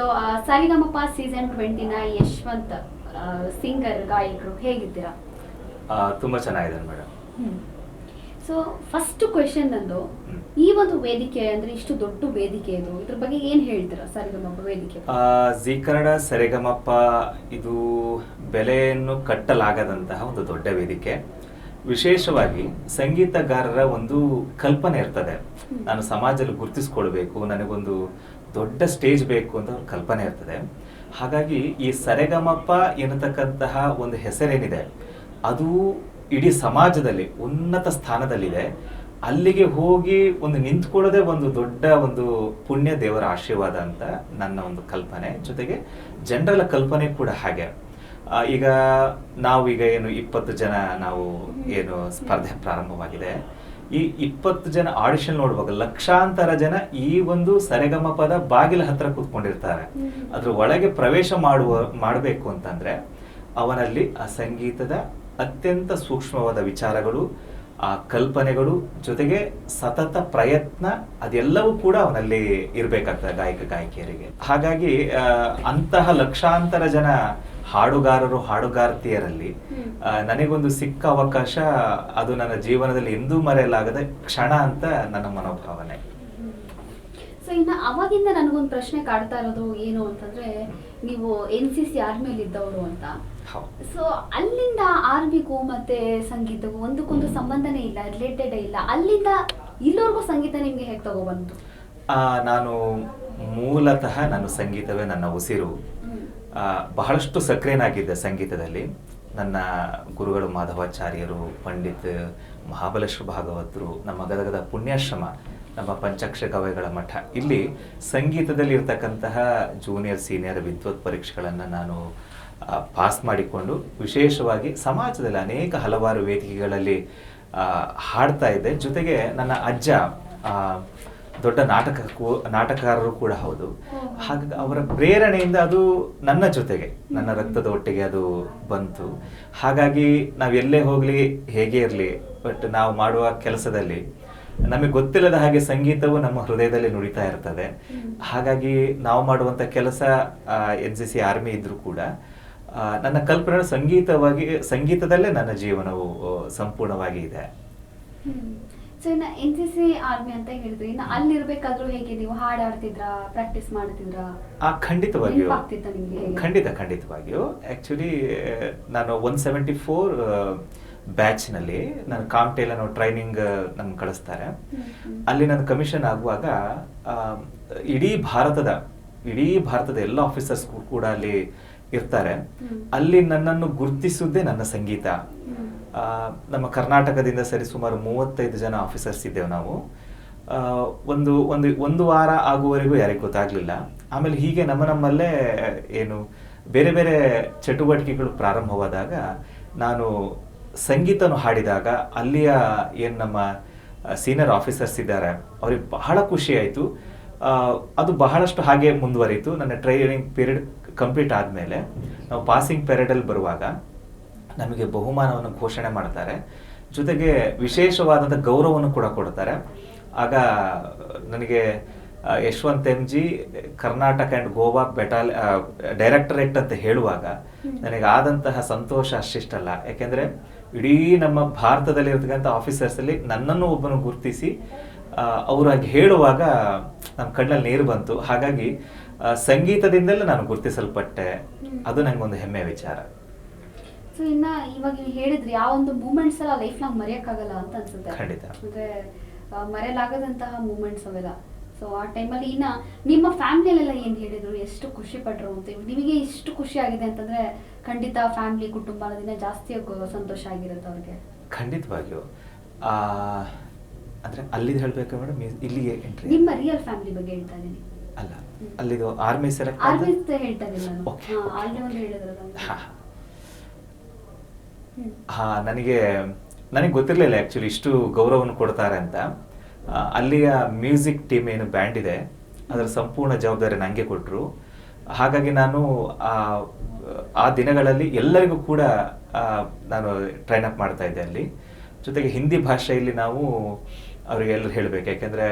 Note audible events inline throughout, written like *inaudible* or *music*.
So Sa Re Ga Ma Pa season ಟ್ವೆಂಟಿನ Yashwant singer ಗಾಯಕರು ಹೇಗಿದ್ದೀರಾ? ತುಂಬಾ ಚೆನ್ನಾಗಿದೆ ಮೇಡಮ್ ಸೊ ಫಸ್ಟ್ ಕ್ವೆಶನ್ ನಂದು ಈ ಒಂದು ವೇದಿಕೆ ಅಂದ್ರೆ ಇಷ್ಟು ದೊಡ್ಡ ವೇದಿಕೆ ಇದು ಇದ್ರ ಬಗ್ಗೆ ಏನ್ ಹೇಳ್ತೀರಾ ಸರಿಗಮಪ್ಪ ವೇದಿಕೆ ಆ, ಜಿ ಕನ್ನಡ ಸರಿಗಮಪ್ಪ ಇದು ಬೆಲೆಯನ್ನು ಕಟ್ಟಲಾಗದಂತಹ ಒಂದು ದೊಡ್ಡ ವೇದಿಕೆ. ವಿಶೇಷವಾಗಿ ಸಂಗೀತಗಾರರ ಒಂದು ಕಲ್ಪನೆ ಇರ್ತದೆ. ನಾನು ಸಮಾಜದಲ್ಲಿ ಗುರುತಿಸ್ಕೊಳ್ಬೇಕು ನನಗೊಂದು ದೊಡ್ಡ ಸ್ಟೇಜ್ ಬೇಕು ಅಂತ ಕಲ್ಪನೆ ಇರ್ತದೆ. ಹಾಗಾಗಿ ಈ ಸರೆಗಮಪ್ಪ ಎನ್ನತಕ್ಕಂತಹ ಒಂದು ಹೆಸರೇನಿದೆ, ಅದು ಇಡೀ ಸಮಾಜದಲ್ಲಿ ಉನ್ನತ ಸ್ಥಾನದಲ್ಲಿದೆ. ಅಲ್ಲಿಗೆ ಹೋಗಿ ಒಂದು ನಿಂತ್ಕೊಳ್ಳೋದೇ ಒಂದು ದೊಡ್ಡ ಒಂದು ಪುಣ್ಯ ದೇವರ ಆಶೀರ್ವಾದ ಅಂತ ನನ್ನ ಒಂದು ಕಲ್ಪನೆ. ಜೊತೆಗೆ ಜನರಲ್ ಕಲ್ಪನೆ ಕೂಡ ಹಾಗೆ. ಈಗ ನಾವು ಈಗ ಏನು ಇಪ್ಪತ್ತು ಜನ ನಾವು ಏನು ಸ್ಪರ್ಧೆ ಪ್ರಾರಂಭವಾಗಿದೆ. ಈ ಇಪ್ಪತ್ತು ಜನ ಆಡಿಷನ್ ನೋಡುವಾಗ ಲಕ್ಷಾಂತರ ಜನ ಈ ಒಂದು ಸರೆಗಮಪದ ಬಾಗಿಲ ಹತ್ರ ಕೂತ್ಕೊಂಡಿರ್ತಾರೆ. ಅದ್ರ ಒಳಗೆ ಪ್ರವೇಶ ಮಾಡುವ ಮಾಡಬೇಕು ಅಂತಂದ್ರೆ ಅವನಲ್ಲಿ ಆ ಸಂಗೀತದ ಅತ್ಯಂತ ಸೂಕ್ಷ್ಮವಾದ ವಿಚಾರಗಳು ಆ ಕಲ್ಪನೆಗಳು ಜೊತೆಗೆ ಸತತ ಪ್ರಯತ್ನ ಅದೆಲ್ಲವೂ ಕೂಡ ಅವನಲ್ಲಿ ಇರಬೇಕಾಗ್ತದೆ ಗಾಯಕ ಗಾಯಕಿಯರಿಗೆ ಹಾಗಾಗಿ ಅಂತಹ ಲಕ್ಷಾಂತರ ಜನ ಹಾಡುಗಾರರು ಹಾಡುಗಾರ್ತಿಯರಲ್ಲಿ ನನಗೊಂದು ಸಿಕ್ಕ ಅವಕಾಶ ಅದು ನನ್ನ ಜೀವನದಲ್ಲಿ ಎಂದೂ ಮರೆಯಲಾಗದ ಕ್ಷಣ ಅಂತ ನನ್ನ ಮನೋಭಾವನೆ. ಸೊ ಇನ್ನು ಅವಾಗಿಂದ ನನಗೊಂದು ಪ್ರಶ್ನೆ ಕಾಡ್ತಾ ಇರೋದು ಏನು ಅಂತಂದ್ರೆ ನೀವು ಎನ್ ಸಿ ಸಿ ಆರ್ಮಿಯಲ್ಲಿ ಇದ್ದವರು ಅಂತ. ಹೌದು. ಸೊ ಅಲ್ಲಿಂದ ಆರ್ಮಿಗೂ ಮತ್ತೆ ಸಂಗೀತಕ್ಕೂ ಒಂದಕ್ಕೊಂದು ಸಂಬಂಧನೇ ಇಲ್ಲ ರಿಲೇಟೆಡ್ ಇಲ್ಲ. ಅಲ್ಲಿಂದ ಇಲ್ಲಿವರೆಗೂ ಸಂಗೀತ ನಿಮ್ಗೆ ಹೇಗೆ ತಗೊಬಂತು? ನಾನು ಮೂಲತಃ ನಾನು ಸಂಗೀತವೇ ನನ್ನ ಉಸಿರು. ಬಹಳಷ್ಟು ಸಕ್ರಿಯನಾಗಿದ್ದೆ ಸಂಗೀತದಲ್ಲಿ ನನ್ನ ಗುರುಗಳು ಮಾಧವಾಚಾರ್ಯರು, ಪಂಡಿತ್ ಮಹಾಬಲೇಶ್ವರ ಭಾಗವತರು, ನಮ್ಮ ಗದಗದ ಪುಣ್ಯಾಶ್ರಮ, ನಮ್ಮ ಪಂಚಾಕ್ಷ ಕವಿಗಳ ಮಠ. ಇಲ್ಲಿ ಸಂಗೀತದಲ್ಲಿ ಇರ್ತಕ್ಕಂತಹ ಜೂನಿಯರ್ ಸೀನಿಯರ್ ವಿದ್ವತ್ ಪರೀಕ್ಷೆಗಳನ್ನು ನಾನು ಪಾಸ್ ಮಾಡಿಕೊಂಡು ವಿಶೇಷವಾಗಿ ಸಮಾಜದಲ್ಲಿ ಅನೇಕ ಹಲವಾರು ವೇದಿಕೆಗಳಲ್ಲಿ ಹಾಡ್ತಾ ಇದ್ದೆ. ಜೊತೆಗೆ ನನ್ನ ಅಜ್ಜ ದೊಡ್ಡ ನಾಟಕ ನಾಟಕಕಾರರು ಕೂಡ ಹೌದು. ಹಾಗಾಗಿ ಅವರ ಪ್ರೇರಣೆಯಿಂದ ಅದು ನನ್ನ ಜೊತೆಗೆ ನನ್ನ ರಕ್ತದ ಒಟ್ಟಿಗೆ ಅದು ಬಂತು. ಹಾಗಾಗಿ ನಾವು ಎಲ್ಲೇ ಹೋಗಲಿ ಹೇಗೆ ಇರಲಿ ಬಟ್ ನಾವು ಮಾಡುವ ಕೆಲಸದಲ್ಲಿ ನಮಗೆ ಗೊತ್ತಿಲ್ಲದ ಹಾಗೆ ಸಂಗೀತವು ನಮ್ಮ ಹೃದಯದಲ್ಲಿ ನುಡಿತಾ ಇರ್ತದೆ. ಹಾಗಾಗಿ ನಾವು ಮಾಡುವಂಥ ಕೆಲಸ ಎನ್ ಸಿ ಸಿ ಆರ್ಮಿ ಇದ್ರೂ ಕೂಡ ನನ್ನ ಕಲ್ಪನೆ ಸಂಗೀತವಾಗಿ ಸಂಗೀತದಲ್ಲೇ ನನ್ನ ಜೀವನವು ಸಂಪೂರ್ಣವಾಗಿ ಇದೆ. ಸೊ ಇನ್ನು ಎನ್ ಸಿ ಸಿ ಆರ್ಮಿ ಅಂತ ಹೇಳಿದ್ರಿ ಇನ್ನ ಅಲ್ಲಿರ್ಬೇಕಾದ್ರೂ ಹೇಗೆ ನೀವು ಹಾಡ್ ಆಡ್ತಿದ್ರಾ ಪ್ರಾಕ್ಟೀಸ್ ಮಾಡ್ತಿದ್ರಾ? ಆ ಖಂಡಿತವಾಗಿಯೂ. ನಿಮ್ಗೆ ಖಂಡಿತ ಖಂಡಿತವಾಗಿಯೂ. ಆ್ಯಕ್ಚುಲಿ ನಾನು ಒನ್ ಸೆವೆಂಟಿ ಫೋರ್ ಬ್ಯಾಚ್ನಲ್ಲಿ ನಾನು ಕಾಮ್ಟೇಲ ನಾವು ಟ್ರೈನಿಂಗ್ ನಮ್ಗೆ ಕಳಿಸ್ತಾರೆ. ಅಲ್ಲಿ ನಾನು ಕಮಿಷನ್ ಆಗುವಾಗ ಇಡೀ ಭಾರತದ ಇಡೀ ಭಾರತದ ಎಲ್ಲ ಆಫೀಸರ್ಸ್ ಕೂಡ ಅಲ್ಲಿ ಇರ್ತಾರೆ. ಅಲ್ಲಿ ನನ್ನನ್ನು ಗುರುತಿಸುವುದೇ ನನ್ನ ಸಂಗೀತ. ನಮ್ಮ ಕರ್ನಾಟಕದಿಂದ ಸರಿ ಸುಮಾರು ಮೂವತ್ತೈದು ಜನ ಆಫೀಸರ್ಸ್ ಇದ್ದೇವೆ ನಾವು. ಒಂದು ಒಂದು ಒಂದು ವಾರ ಆಗುವವರೆಗೂ ಯಾರಿಗೂ ಗೊತ್ತಾಗಲಿಲ್ಲ. ಆಮೇಲೆ ಹೀಗೆ ನಮ್ಮ ನಮ್ಮಲ್ಲೇ, ಏನು, ಬೇರೆ ಬೇರೆ ಚಟುವಟಿಕೆಗಳು ಪ್ರಾರಂಭವಾದಾಗ ನಾನು ಸಂಗೀತನು ಹಾಡಿದಾಗ ಅಲ್ಲಿಯ ಏನು ನಮ್ಮ ಸೀನಿಯರ್ ಆಫೀಸರ್ಸ್ ಇದ್ದಾರೆ, ಅವ್ರಿಗೆ ಬಹಳ ಖುಷಿ ಆಯಿತು. ಅದು ಬಹಳಷ್ಟು ಹಾಗೆ ಮುಂದುವರಿಯಿತು ನನ್ನ ಟ್ರೈನಿಂಗ್ ಪೀರಿಯಡ್ ಕಂಪ್ಲೀಟ್ ಆದಮೇಲೆ ನಾವು ಪಾಸಿಂಗ್ ಪೀರಿಯಡಲ್ಲಿ ಬರುವಾಗ ನಮಗೆ ಬಹುಮಾನವನ್ನು ಘೋಷಣೆ ಮಾಡ್ತಾರೆ. ಜೊತೆಗೆ ವಿಶೇಷವಾದಂಥ ಗೌರವವನ್ನು ಕೂಡ ಕೊಡ್ತಾರೆ. ಆಗ ನನಗೆ Yashwant M G Karnataka and Goa battalion directorate ಅಂತ ಹೇಳುವಾಗ ನನಗೆ ಆದಂತಹ ಸಂತೋಷ ಅಷ್ಟಿಷ್ಟಲ್ಲ. ಯಾಕೆಂದರೆ ಇಡೀ ನಮ್ಮ ಭಾರತದಲ್ಲಿ ಇರ್ತಕ್ಕಂಥ ಆಫೀಸರ್ಸಲ್ಲಿ ನನ್ನನ್ನು ಒಬ್ಬನು ಗುರುತಿಸಿ ಅವರಾಗಿ ಹೇಳುವಾಗ ನಮ್ಮ ಕಣ್ಣಲ್ಲಿ ನೀರು ಬಂತು. ಹಾಗಾಗಿ ಸಂಗೀತದಿಂದಲೇ ನಾನು ಗುರುತಿಸಲ್ಪಟ್ಟೆ. ಅದು ನನಗೊಂದು ಹೆಮ್ಮೆಯ ವಿಚಾರ. ಸೊ ಇನ್ನ ಇವಾಗ ನೀವು ಹೇಳಿದ್ರಿ ಆ ಒಂದು ಮೂಮೆಂಟ್ಸ್ ಎಲ್ಲ ಲೈಫ್ ಲಾಂಗ್ ಮರೆಯಕ್ಕಾಗಲ್ಲ ಅಂತ ಅನ್ಸುತ್ತೆ. ಖಂಡಿತ. ಅಂದ್ರೆ ಮರೆಯಲಾಗದಂತಹ ಮೂಮೆಂಟ್ಸ್ ಅವೆಲ್ಲ. ಸೊ ಆ ಟೈಮಲ್ಲಿ ಇನ್ನ ನಿಮ್ಮ ಫ್ಯಾಮಿಲಿಯಲ್ಲೆಲ್ಲ ಏನ್ ಹೇಳಿದ್ರು ಎಷ್ಟು ಖುಷಿ ಪಟ್ರು ಅಂತ? ನಿಮಗೆ ಇಷ್ಟು ಖುಷಿ ಆಗಿದೆ ಅಂತಂದ್ರೆ ಖಂಡಿತ ಫ್ಯಾಮಿಲಿ ಕುಟುಂಬ ಅನ್ನೋದಿನ ಜಾಸ್ತಿ ಸಂತೋಷ ಆಗಿರುತ್ತೆ ಅವ್ರಿಗೆ. ಖಂಡಿತವಾಗಿಯೂ ಆ, ಅಂದ್ರೆ ಅಲ್ಲಿ ಹೇಳ್ಬೇಕು ಮೇಡಮ್ ಇಲ್ಲಿಗೆ ಎಂಟ್ರಿ ನಿಮ್ಮ ರಿಯಲ್ ಫ್ಯಾಮಿಲಿ ಬಗ್ಗೆ ಹೇಳ್ತಾ ಇದ್ದೀನಿ ಅಲ್ಲ ಅಲ್ಲಿದು ಆರ್ಮಿ ಸೆಲೆಕ್ಟ್ ಆರ್ಮಿ ಹೇಳ್ತಾ ಇದ್ದೀನಿ. ಆಲ್ರೆಡಿ ಒಂದು ಹೇಳಿದ್ರಲ್ಲ. ಹಾ, ನನಗೆ ನನಗೆ ಗೊತ್ತಿರಲಿಲ್ಲ ಆ್ಯಕ್ಚುಲಿ ಇಷ್ಟು ಗೌರವವನ್ನು ಕೊಡ್ತಾರೆ ಅಂತ. ಅಲ್ಲಿಯ ಮ್ಯೂಸಿಕ್ ಟೀಮ್ ಏನು ಬ್ಯಾಂಡ್ ಇದೆ, ಅದರ ಸಂಪೂರ್ಣ ಜವಾಬ್ದಾರಿ ನನಗೆ ಕೊಟ್ಟರು ಹಾಗಾಗಿ ನಾನು, ಆ ದಿನಗಳಲ್ಲಿ ಎಲ್ಲರಿಗೂ ಕೂಡ ನಾನು ಟ್ರೈನ್ ಅಪ್ ಮಾಡ್ತಾ ಇದ್ದೆ ಅಲ್ಲಿ. ಜೊತೆಗೆ ಹಿಂದಿ ಭಾಷೆಯಲ್ಲಿ ನಾವು ಅವರಿಗೆ ಎಲ್ಲರೂ ಹೇಳಬೇಕು. ಯಾಕೆಂದರೆ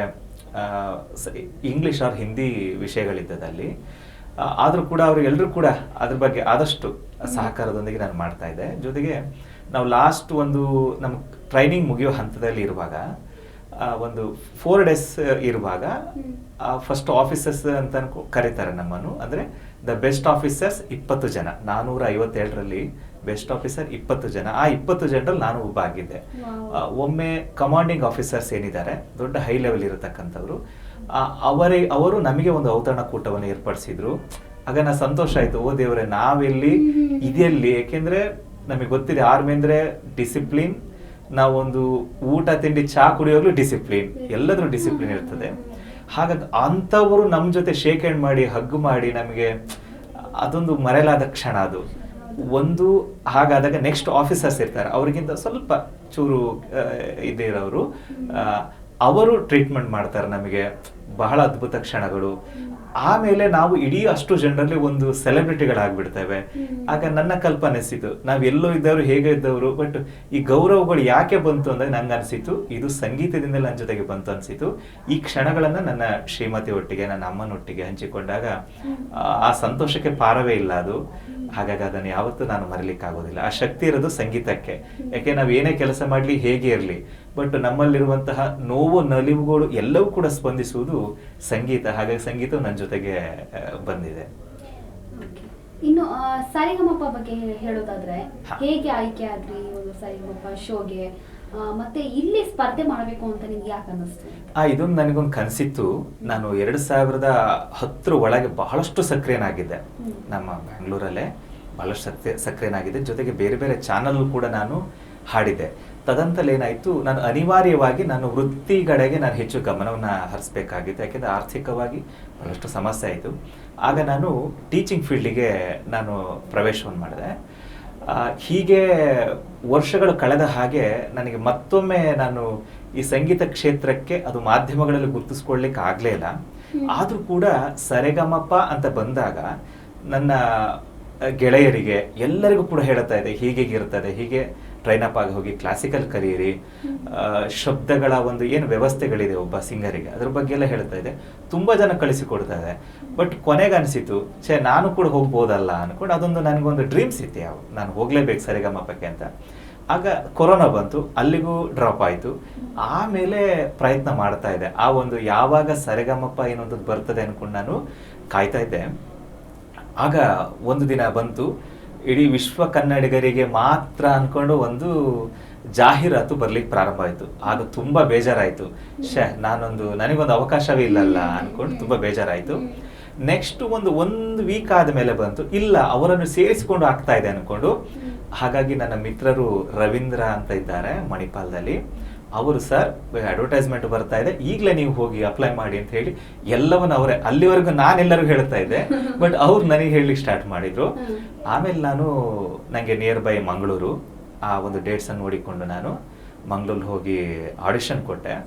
ಇಂಗ್ಲೀಷ್ ಆರ್ ಹಿಂದಿ ವಿಷಯಗಳಿದ್ದದಲ್ಲಿ ಆದರೂ ಕೂಡ ಅವರು ಎಲ್ಲರೂ ಕೂಡ ಅದ್ರ ಬಗ್ಗೆ ಆದಷ್ಟು ಸಹಕಾರದೊಂದಿಗೆ ನಾನು ಮಾಡ್ತಾ ಇದ್ದೆ. ಜೊತೆಗೆ ನಾವು ಲಾಸ್ಟ್ ಒಂದು ನಮ್ಮ ಟ್ರೈನಿಂಗ್ ಮುಗಿಯೋ ಹಂತದಲ್ಲಿ ಇರುವಾಗ ಒಂದು ಫೋರ್ ಡೇಸ್ ಇರುವಾಗ. ಫಸ್ಟ್ ಆಫೀಸರ್ಸ್ ಅಂತ ಕರೀತಾರೆ ನಮ್ಮನ್ನು. ಅಂದರೆ ದ ಬೆಸ್ಟ್ ಆಫೀಸರ್ಸ್ ಇಪ್ಪತ್ತು ಜನ. ನಾನೂರ ಐವತ್ತೇಳರಲ್ಲಿ ಬೆಸ್ಟ್ ಆಫೀಸರ್ ಇಪ್ಪತ್ತು ಜನ. ಆ ಇಪ್ಪತ್ತು ಜನರಲ್ಲಿ ನಾನು ಒಬ್ಬ ಆಗಿದ್ದೆ. ಒಮ್ಮೆ ಕಮಾಂಡಿಂಗ್ ಆಫೀಸರ್ಸ್ ಏನಿದ್ದಾರೆ ದೊಡ್ಡ ಹೈ ಲೆವೆಲ್ ಇರತಕ್ಕಂಥವ್ರು ಅವರೇ ಅವರು ನಮಗೆ ಒಂದು ಔತಣಕೂಟವನ್ನು ಏರ್ಪಡಿಸಿದ್ರು. ಆಗ ನಾ ಸಂತೋಷ ಆಯ್ತು, ಓ ದೇವ್ರೆ, ನಾವೆಲ್ಲಿ ಇದೆಯಲ್ಲಿ ಯಾಕೆಂದ್ರೆ ನಮಗೆ ಗೊತ್ತಿದೆ ಆರ್ಮಿ ಅಂದ್ರೆ ಡಿಸಿಪ್ಲಿನ್ ನಾವೊಂದು ಊಟ, ತಿಂಡಿ, ಚಾ ಕುಡಿಯೋಗ್ಲೂ ಡಿಸಿಪ್ಲಿನ್ ಎಲ್ಲದ್ರೂ ಡಿಸಿಪ್ಲಿನ್ ಇರ್ತದೆ. ಹಾಗಾಗಿ ಅಂಥವರು ನಮ್ಮ ಜೊತೆ ಶೇಕ್ ಹ್ಯಾಂಡ್ ಮಾಡಿ ಹಗ್ ಮಾಡಿ ನಮಗೆ ಅದೊಂದು ಮರೆಯಲಾದ ಕ್ಷಣ ಅದು. ಒಂದು ಹಾಗಾದಾಗ ನೆಕ್ಸ್ಟ್ ಆಫೀಸರ್ಸ್ ಇರ್ತಾರೆ. ಅವರಿಗಿಂತ ಸ್ವಲ್ಪ ಚೂರು ಇದಿರೋರು ಅವರು ಟ್ರೀಟ್ಮೆಂಟ್ ಮಾಡ್ತಾರೆ ನಮಗೆ. ಬಹಳ ಅದ್ಭುತ ಕ್ಷಣಗಳು. ಆಮೇಲೆ ನಾವು ಇಡೀ ಅಷ್ಟು ಜನರಲ್ಲಿ ಒಂದು ಸೆಲೆಬ್ರಿಟಿಗಳಾಗ್ಬಿಡ್ತೇವೆ. ಆಗ ನನ್ನ ಕಲ್ಪನೆ ಅನಿಸಿತು ನಾವು ಎಲ್ಲೋ ಇದ್ದವರು ಹೇಗೆ ಇದ್ದವರು ಬಟ್ ಈ ಗೌರವಗಳು ಯಾಕೆ ಬಂತು ಅಂದರೆ ನಂಗೆ ಅನಿಸಿತು ಇದು ಸಂಗೀತದಿಂದ ನನ್ನ ಜೊತೆಗೆ ಬಂತು ಅನಿಸಿತು ಈ ಕ್ಷಣಗಳನ್ನು ನನ್ನ ಶ್ರೀಮತಿ ಒಟ್ಟಿಗೆ ನನ್ನ ಅಮ್ಮನೊಟ್ಟಿಗೆ ಹಂಚಿಕೊಂಡಾಗ ಆ, ಆ ಸಂತೋಷಕ್ಕೆ ಪಾರವೇ ಇಲ್ಲ ಅದು. ಹಾಗಾಗಿ ಅದನ್ನು ಯಾವತ್ತೂ ನಾನು ಮರಿಲಿಕ್ಕಾಗೋದಿಲ್ಲ. ಆ ಶಕ್ತಿ ಇರೋದು ಸಂಗೀತಕ್ಕೆ. ಯಾಕೆ ನಾವು ಏನೇ ಕೆಲಸ ಮಾಡಲಿ ಹೇಗೆ ಇರಲಿ. ಬಟ್ ನಮ್ಮಲ್ಲಿರುವಂತಹ ನೋವು ನಲಿವುಗಳು ಎಲ್ಲವೂ ಕೂಡ ಸ್ಪಂದಿಸುವುದು ಸಂಗೀತ ಹಾಗಾಗಿ ಸಂಗೀತ ನನ್ನ ಜೊತೆಗೆ ಬಂದಿದೆ. ಇನ್ನು ಸಾರಿಗಮಪ್ಪ ಸರಿಗಮಪ ಬಗ್ಗೆ ಹೇಳೋದಾದ್ರೆ ಹೇಗೆ ಆಯ್ಕೆ ಆದ್ರಿ ಒಂದು ಸರಿಗಮಪ ಶೋಗೆ? ಮತ್ತೆ ಇಲ್ಲಿ ಸ್ಪರ್ಧೆ ಮಾಡಬೇಕು ಅಂತ ನಿಮ್ಗೆ ಯಾಕೆ ಅನ್ನಿಸ್ತು? ಆ ಇದೊಂದು ನನಗೊಂದು ಕನಸಿತ್ತು. ನಾನು ಎರಡು ಸಾವಿರದ ಹತ್ತರ ಒಳಗೆ ಬಹಳಷ್ಟು ಸಕ್ರಿಯನಾಗಿದ್ದೆ. ನಮ್ಮ ಬೆಂಗಳೂರಲ್ಲೇ ಬಹಳಷ್ಟು ಸಕ್ರಿಯ ಸಕ್ರಿಯನಾಗಿದ್ದೆ. ಜೊತೆಗೆ ಬೇರೆ ಬೇರೆ ಚಾನಲ್ ಕೂಡ ನಾನು ಹಾಡಿದ್ದೆ. ತದಂತಲ್ಲಿ ಏನಾಯ್ತು ನಾನು ಅನಿವಾರ್ಯವಾಗಿ ನಾನು ವೃತ್ತಿಗಡೆಗೆ ನಾನು ಹೆಚ್ಚು ಗಮನವನ್ನು ಹರಿಸ್ಬೇಕಾಗಿತ್ತು. ಯಾಕೆಂದ್ರೆ ಆರ್ಥಿಕವಾಗಿ ಬಹಳಷ್ಟು ಸಮಸ್ಯೆ ಆಯಿತು. ಆಗ ನಾನು ಟೀಚಿಂಗ್ ಫೀಲ್ಡಿಗೆ ನಾನು ಪ್ರವೇಶವನ್ನು ಮಾಡಿದೆ. ಹೀಗೆ ವರ್ಷಗಳು ಕಳೆದ ಹಾಗೆ ನನಗೆ ಮತ್ತೊಮ್ಮೆ ನಾನು ಈ ಸಂಗೀತ ಕ್ಷೇತ್ರಕ್ಕೆ ಅದು ಮಾಧ್ಯಮಗಳಲ್ಲಿ ಗುರುತಿಸ್ಕೊಳ್ಲಿಕ್ಕೆ ಆಗ್ಲೇ ಇಲ್ಲ. ಆದ್ರೂ ಕೂಡ ಸರೆಗಮಪ ಅಂತ ಬಂದಾಗ ನನ್ನ ಗೆಳೆಯರಿಗೆ ಎಲ್ಲರಿಗೂ ಕೂಡ ಹೇಳುತ್ತಾ ಇದೆ ಹೀಗೆ ಇರ್ತದೆ ಹೀಗೆ ಟ್ರೈನ್ ಅಪ್ ಆಗಿ ಹೋಗಿ ಕ್ಲಾಸಿಕಲ್ ಕಲಿಯಿರಿ ಆ, ಶಬ್ದಗಳ ಒಂದು ಏನು ವ್ಯವಸ್ಥೆಗಳಿದೆ ಒಬ್ಬ ಸಿಂಗರಿಗೆ ಅದ್ರ ಬಗ್ಗೆ ಎಲ್ಲ ಹೇಳ್ತಾ ಇದೆ. ತುಂಬಾ ಜನ ಕಳಿಸಿಕೊಡ್ತಾ ಇದೆ. ಬಟ್ ಕೊನೆಗೆ ಅನಿಸಿತು ಛೇ ನಾನು ಕೂಡ ಹೋಗ್ಬೋದಲ್ಲ ಅನ್ಕೊಂಡು ಅದೊಂದು ನನಗೊಂದು ಡ್ರೀಮ್ಸ್ ಇತ್ತು ಯಾವ ನಾನು ಹೋಗ್ಲೇಬೇಕು ಸರಿಗಮಪಕ್ಕೆ ಅಂತ. ಆಗ ಕೊರೋನಾ ಬಂತು ಅಲ್ಲಿಗೂ ಡ್ರಾಪ್ ಆಯಿತು. ಆಮೇಲೆ ಪ್ರಯತ್ನ ಮಾಡ್ತಾ ಇದ್ದೆ ಆ ಒಂದು ಯಾವಾಗ ಸರಿಗಮಪ ಏನೊಂದು ಬರ್ತದೆ ಅನ್ಕೊಂಡು ನಾನು ಕಾಯ್ತಾ ಇದ್ದೆ. ಆಗ ಒಂದು ದಿನ ಬಂತು ಇಡೀ ವಿಶ್ವ ಕನ್ನಡಿಗರಿಗೆ ಮಾತ್ರ ಅನ್ಕೊಂಡು ಒಂದು ಜಾಹೀರಾತು ಬರ್ಲಿಕ್ಕೆ ಪ್ರಾರಂಭ ಆಯಿತು. ಆಗ ತುಂಬ ಬೇಜಾರಾಯಿತು. ಶಹ್ ನಾನೊಂದು, ನನಗೊಂದು ಅವಕಾಶವೇ ಇಲ್ಲಲ್ಲ ಅನ್ಕೊಂಡು ತುಂಬಾ ಬೇಜಾರಾಯಿತು. ನೆಕ್ಸ್ಟ್ ಒಂದು ಒಂದು ವೀಕ್ ಆದ ಮೇಲೆ ಬಂತು. ಇಲ್ಲ, ಅವರನ್ನು ಸೇರಿಸಿಕೊಂಡು ಆಗ್ತಾ ಇದೆ ಅನ್ಕೊಂಡು. ಹಾಗಾಗಿ ನನ್ನ ಮಿತ್ರರು ರವೀಂದ್ರ ಅಂತ ಇದ್ದಾರೆ ಮಣಿಪಾಲದಲ್ಲಿ. ಅವರು ಸರ್ ಅಡ್ವರ್ಟೈಸ್ಮೆಂಟ್ ಬರ್ತಾ ಇದೆ. ಈಗಲೇ ನೀವು ಹೋಗಿ ಅಪ್ಲೈ ಮಾಡಿ ಅಂತ ಹೇಳಿ ಎಲ್ಲವನ್ನ ಅವರೇ ಅಲ್ಲಿವರೆಗೂ ನಾನೆಲ್ಲರಿಗೂ ಹೇಳ್ತಾ ಇದ್ದೆ. *laughs* ಬಟ್ ಅವ್ರು ನನಗೆ ಹೇಳಲಿಕ್ಕೆ ಸ್ಟಾರ್ಟ್ ಮಾಡಿದ್ರು. ಆಮೇಲೆ ನಾನು ನನಗೆ ನಿಯರ್ ಬೈ ಮಂಗಳೂರು ಆ ಒಂದು ಡೇಟ್ಸ್ ಅನ್ನು ನೋಡಿಕೊಂಡು ನಾನು ಮಂಗಳೂರು ಹೋಗಿ ಆಡಿಷನ್ ಕೊಟ್ಟೆ.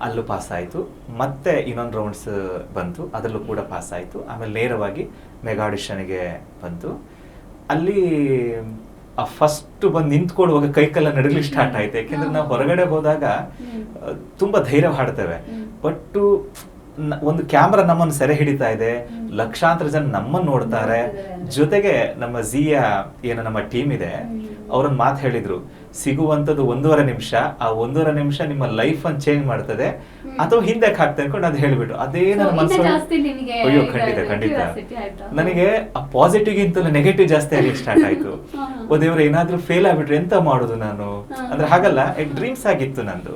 ಅಲ್ಲೂ ಪಾಸ್ ಆಯಿತು. ಮತ್ತೆ ಇನ್ನೊಂದು ರೌಂಡ್ಸ್ ಬಂತು. ಅದರಲ್ಲೂ ಕೂಡ ಪಾಸ್ ಆಯಿತು. ಆಮೇಲೆ ನೇರವಾಗಿ ಮೆಗಾ ಆಡಿಷನ್ಗೆ ಬಂತು. ಅಲ್ಲಿ ಆ ಫಸ್ಟ್ ಬಂದು ನಿಂತ್ಕೊಳ್ಳುವಾಗ ಕೈಕಲ್ಲ ನಡಲಿಕ್ಕೆ ಸ್ಟಾರ್ಟ್ ಆಯ್ತು. ಯಾಕೆಂದ್ರೆ ನಾವು ಹೊರಗಡೆ ಹೋದಾಗ. ತುಂಬಾ ಧೈರ್ಯ ಹಾಡ್ತೇವೆ. ಬಟ್ಟು ಬಟ್ ಒಂದು ಕ್ಯಾಮ್ರಾ ನಮ್ಮನ್ನು ಸೆರೆ ಹಿಡಿತಾ ಇದೆ. ಲಕ್ಷಾಂತರ ಜನ ನಮ್ಮನ್ನು ನೋಡ್ತಾರೆ. ಜೊತೆಗೆ ನಮ್ಮ ಝಿಯ ಏನು ನಮ್ಮ ಟೀಮ್ ಇದೆ. ಅವ್ರನ್ನ ಮಾತು ಹೇಳಿದ್ರು ಸಿಗುವಂಥದ್ದು ಒಂದೂವರೆ ನಿಮಿಷ ಆ ಒಂದೂವರೆ ನಿಮಿಷ ನಿಮ್ಮ ಲೈಫ್ ಅನ್ನು ಚೇಂಜ್ ಮಾಡ್ತದೆ. ಅಥವಾ ಹಿಂದೆ ಹಾಕ್ತಾ ಅನ್ಕೊಂಡು ಅದು ಹೇಳಿಬಿಟ್ಟು ಅದೇ ನನ್ನ ಅಯ್ಯೋ ಖಂಡಿತ ಖಂಡಿತ. ನನಗೆ ಆ ಪಾಸಿಟಿವ್ ಗಿಂತಲೂ ನೆಗೆಟಿವ್ ಜಾಸ್ತಿ ಆಗಲಿಕ್ಕೆ ಸ್ಟಾರ್ಟ್ *laughs* ಆಯ್ತು. ಓ ಏನಾದರೂ ಏನಾದ್ರೂ ಫೇಲ್ ಆಗ್ಬಿಟ್ರೆ ಎಂತ ಮಾಡುದು ನಾನು. ಅಂದ್ರೆ ಹಾಗಲ್ಲ ಡ್ರೀಮ್ಸ್ ಆಗಿತ್ತು ನಂದು.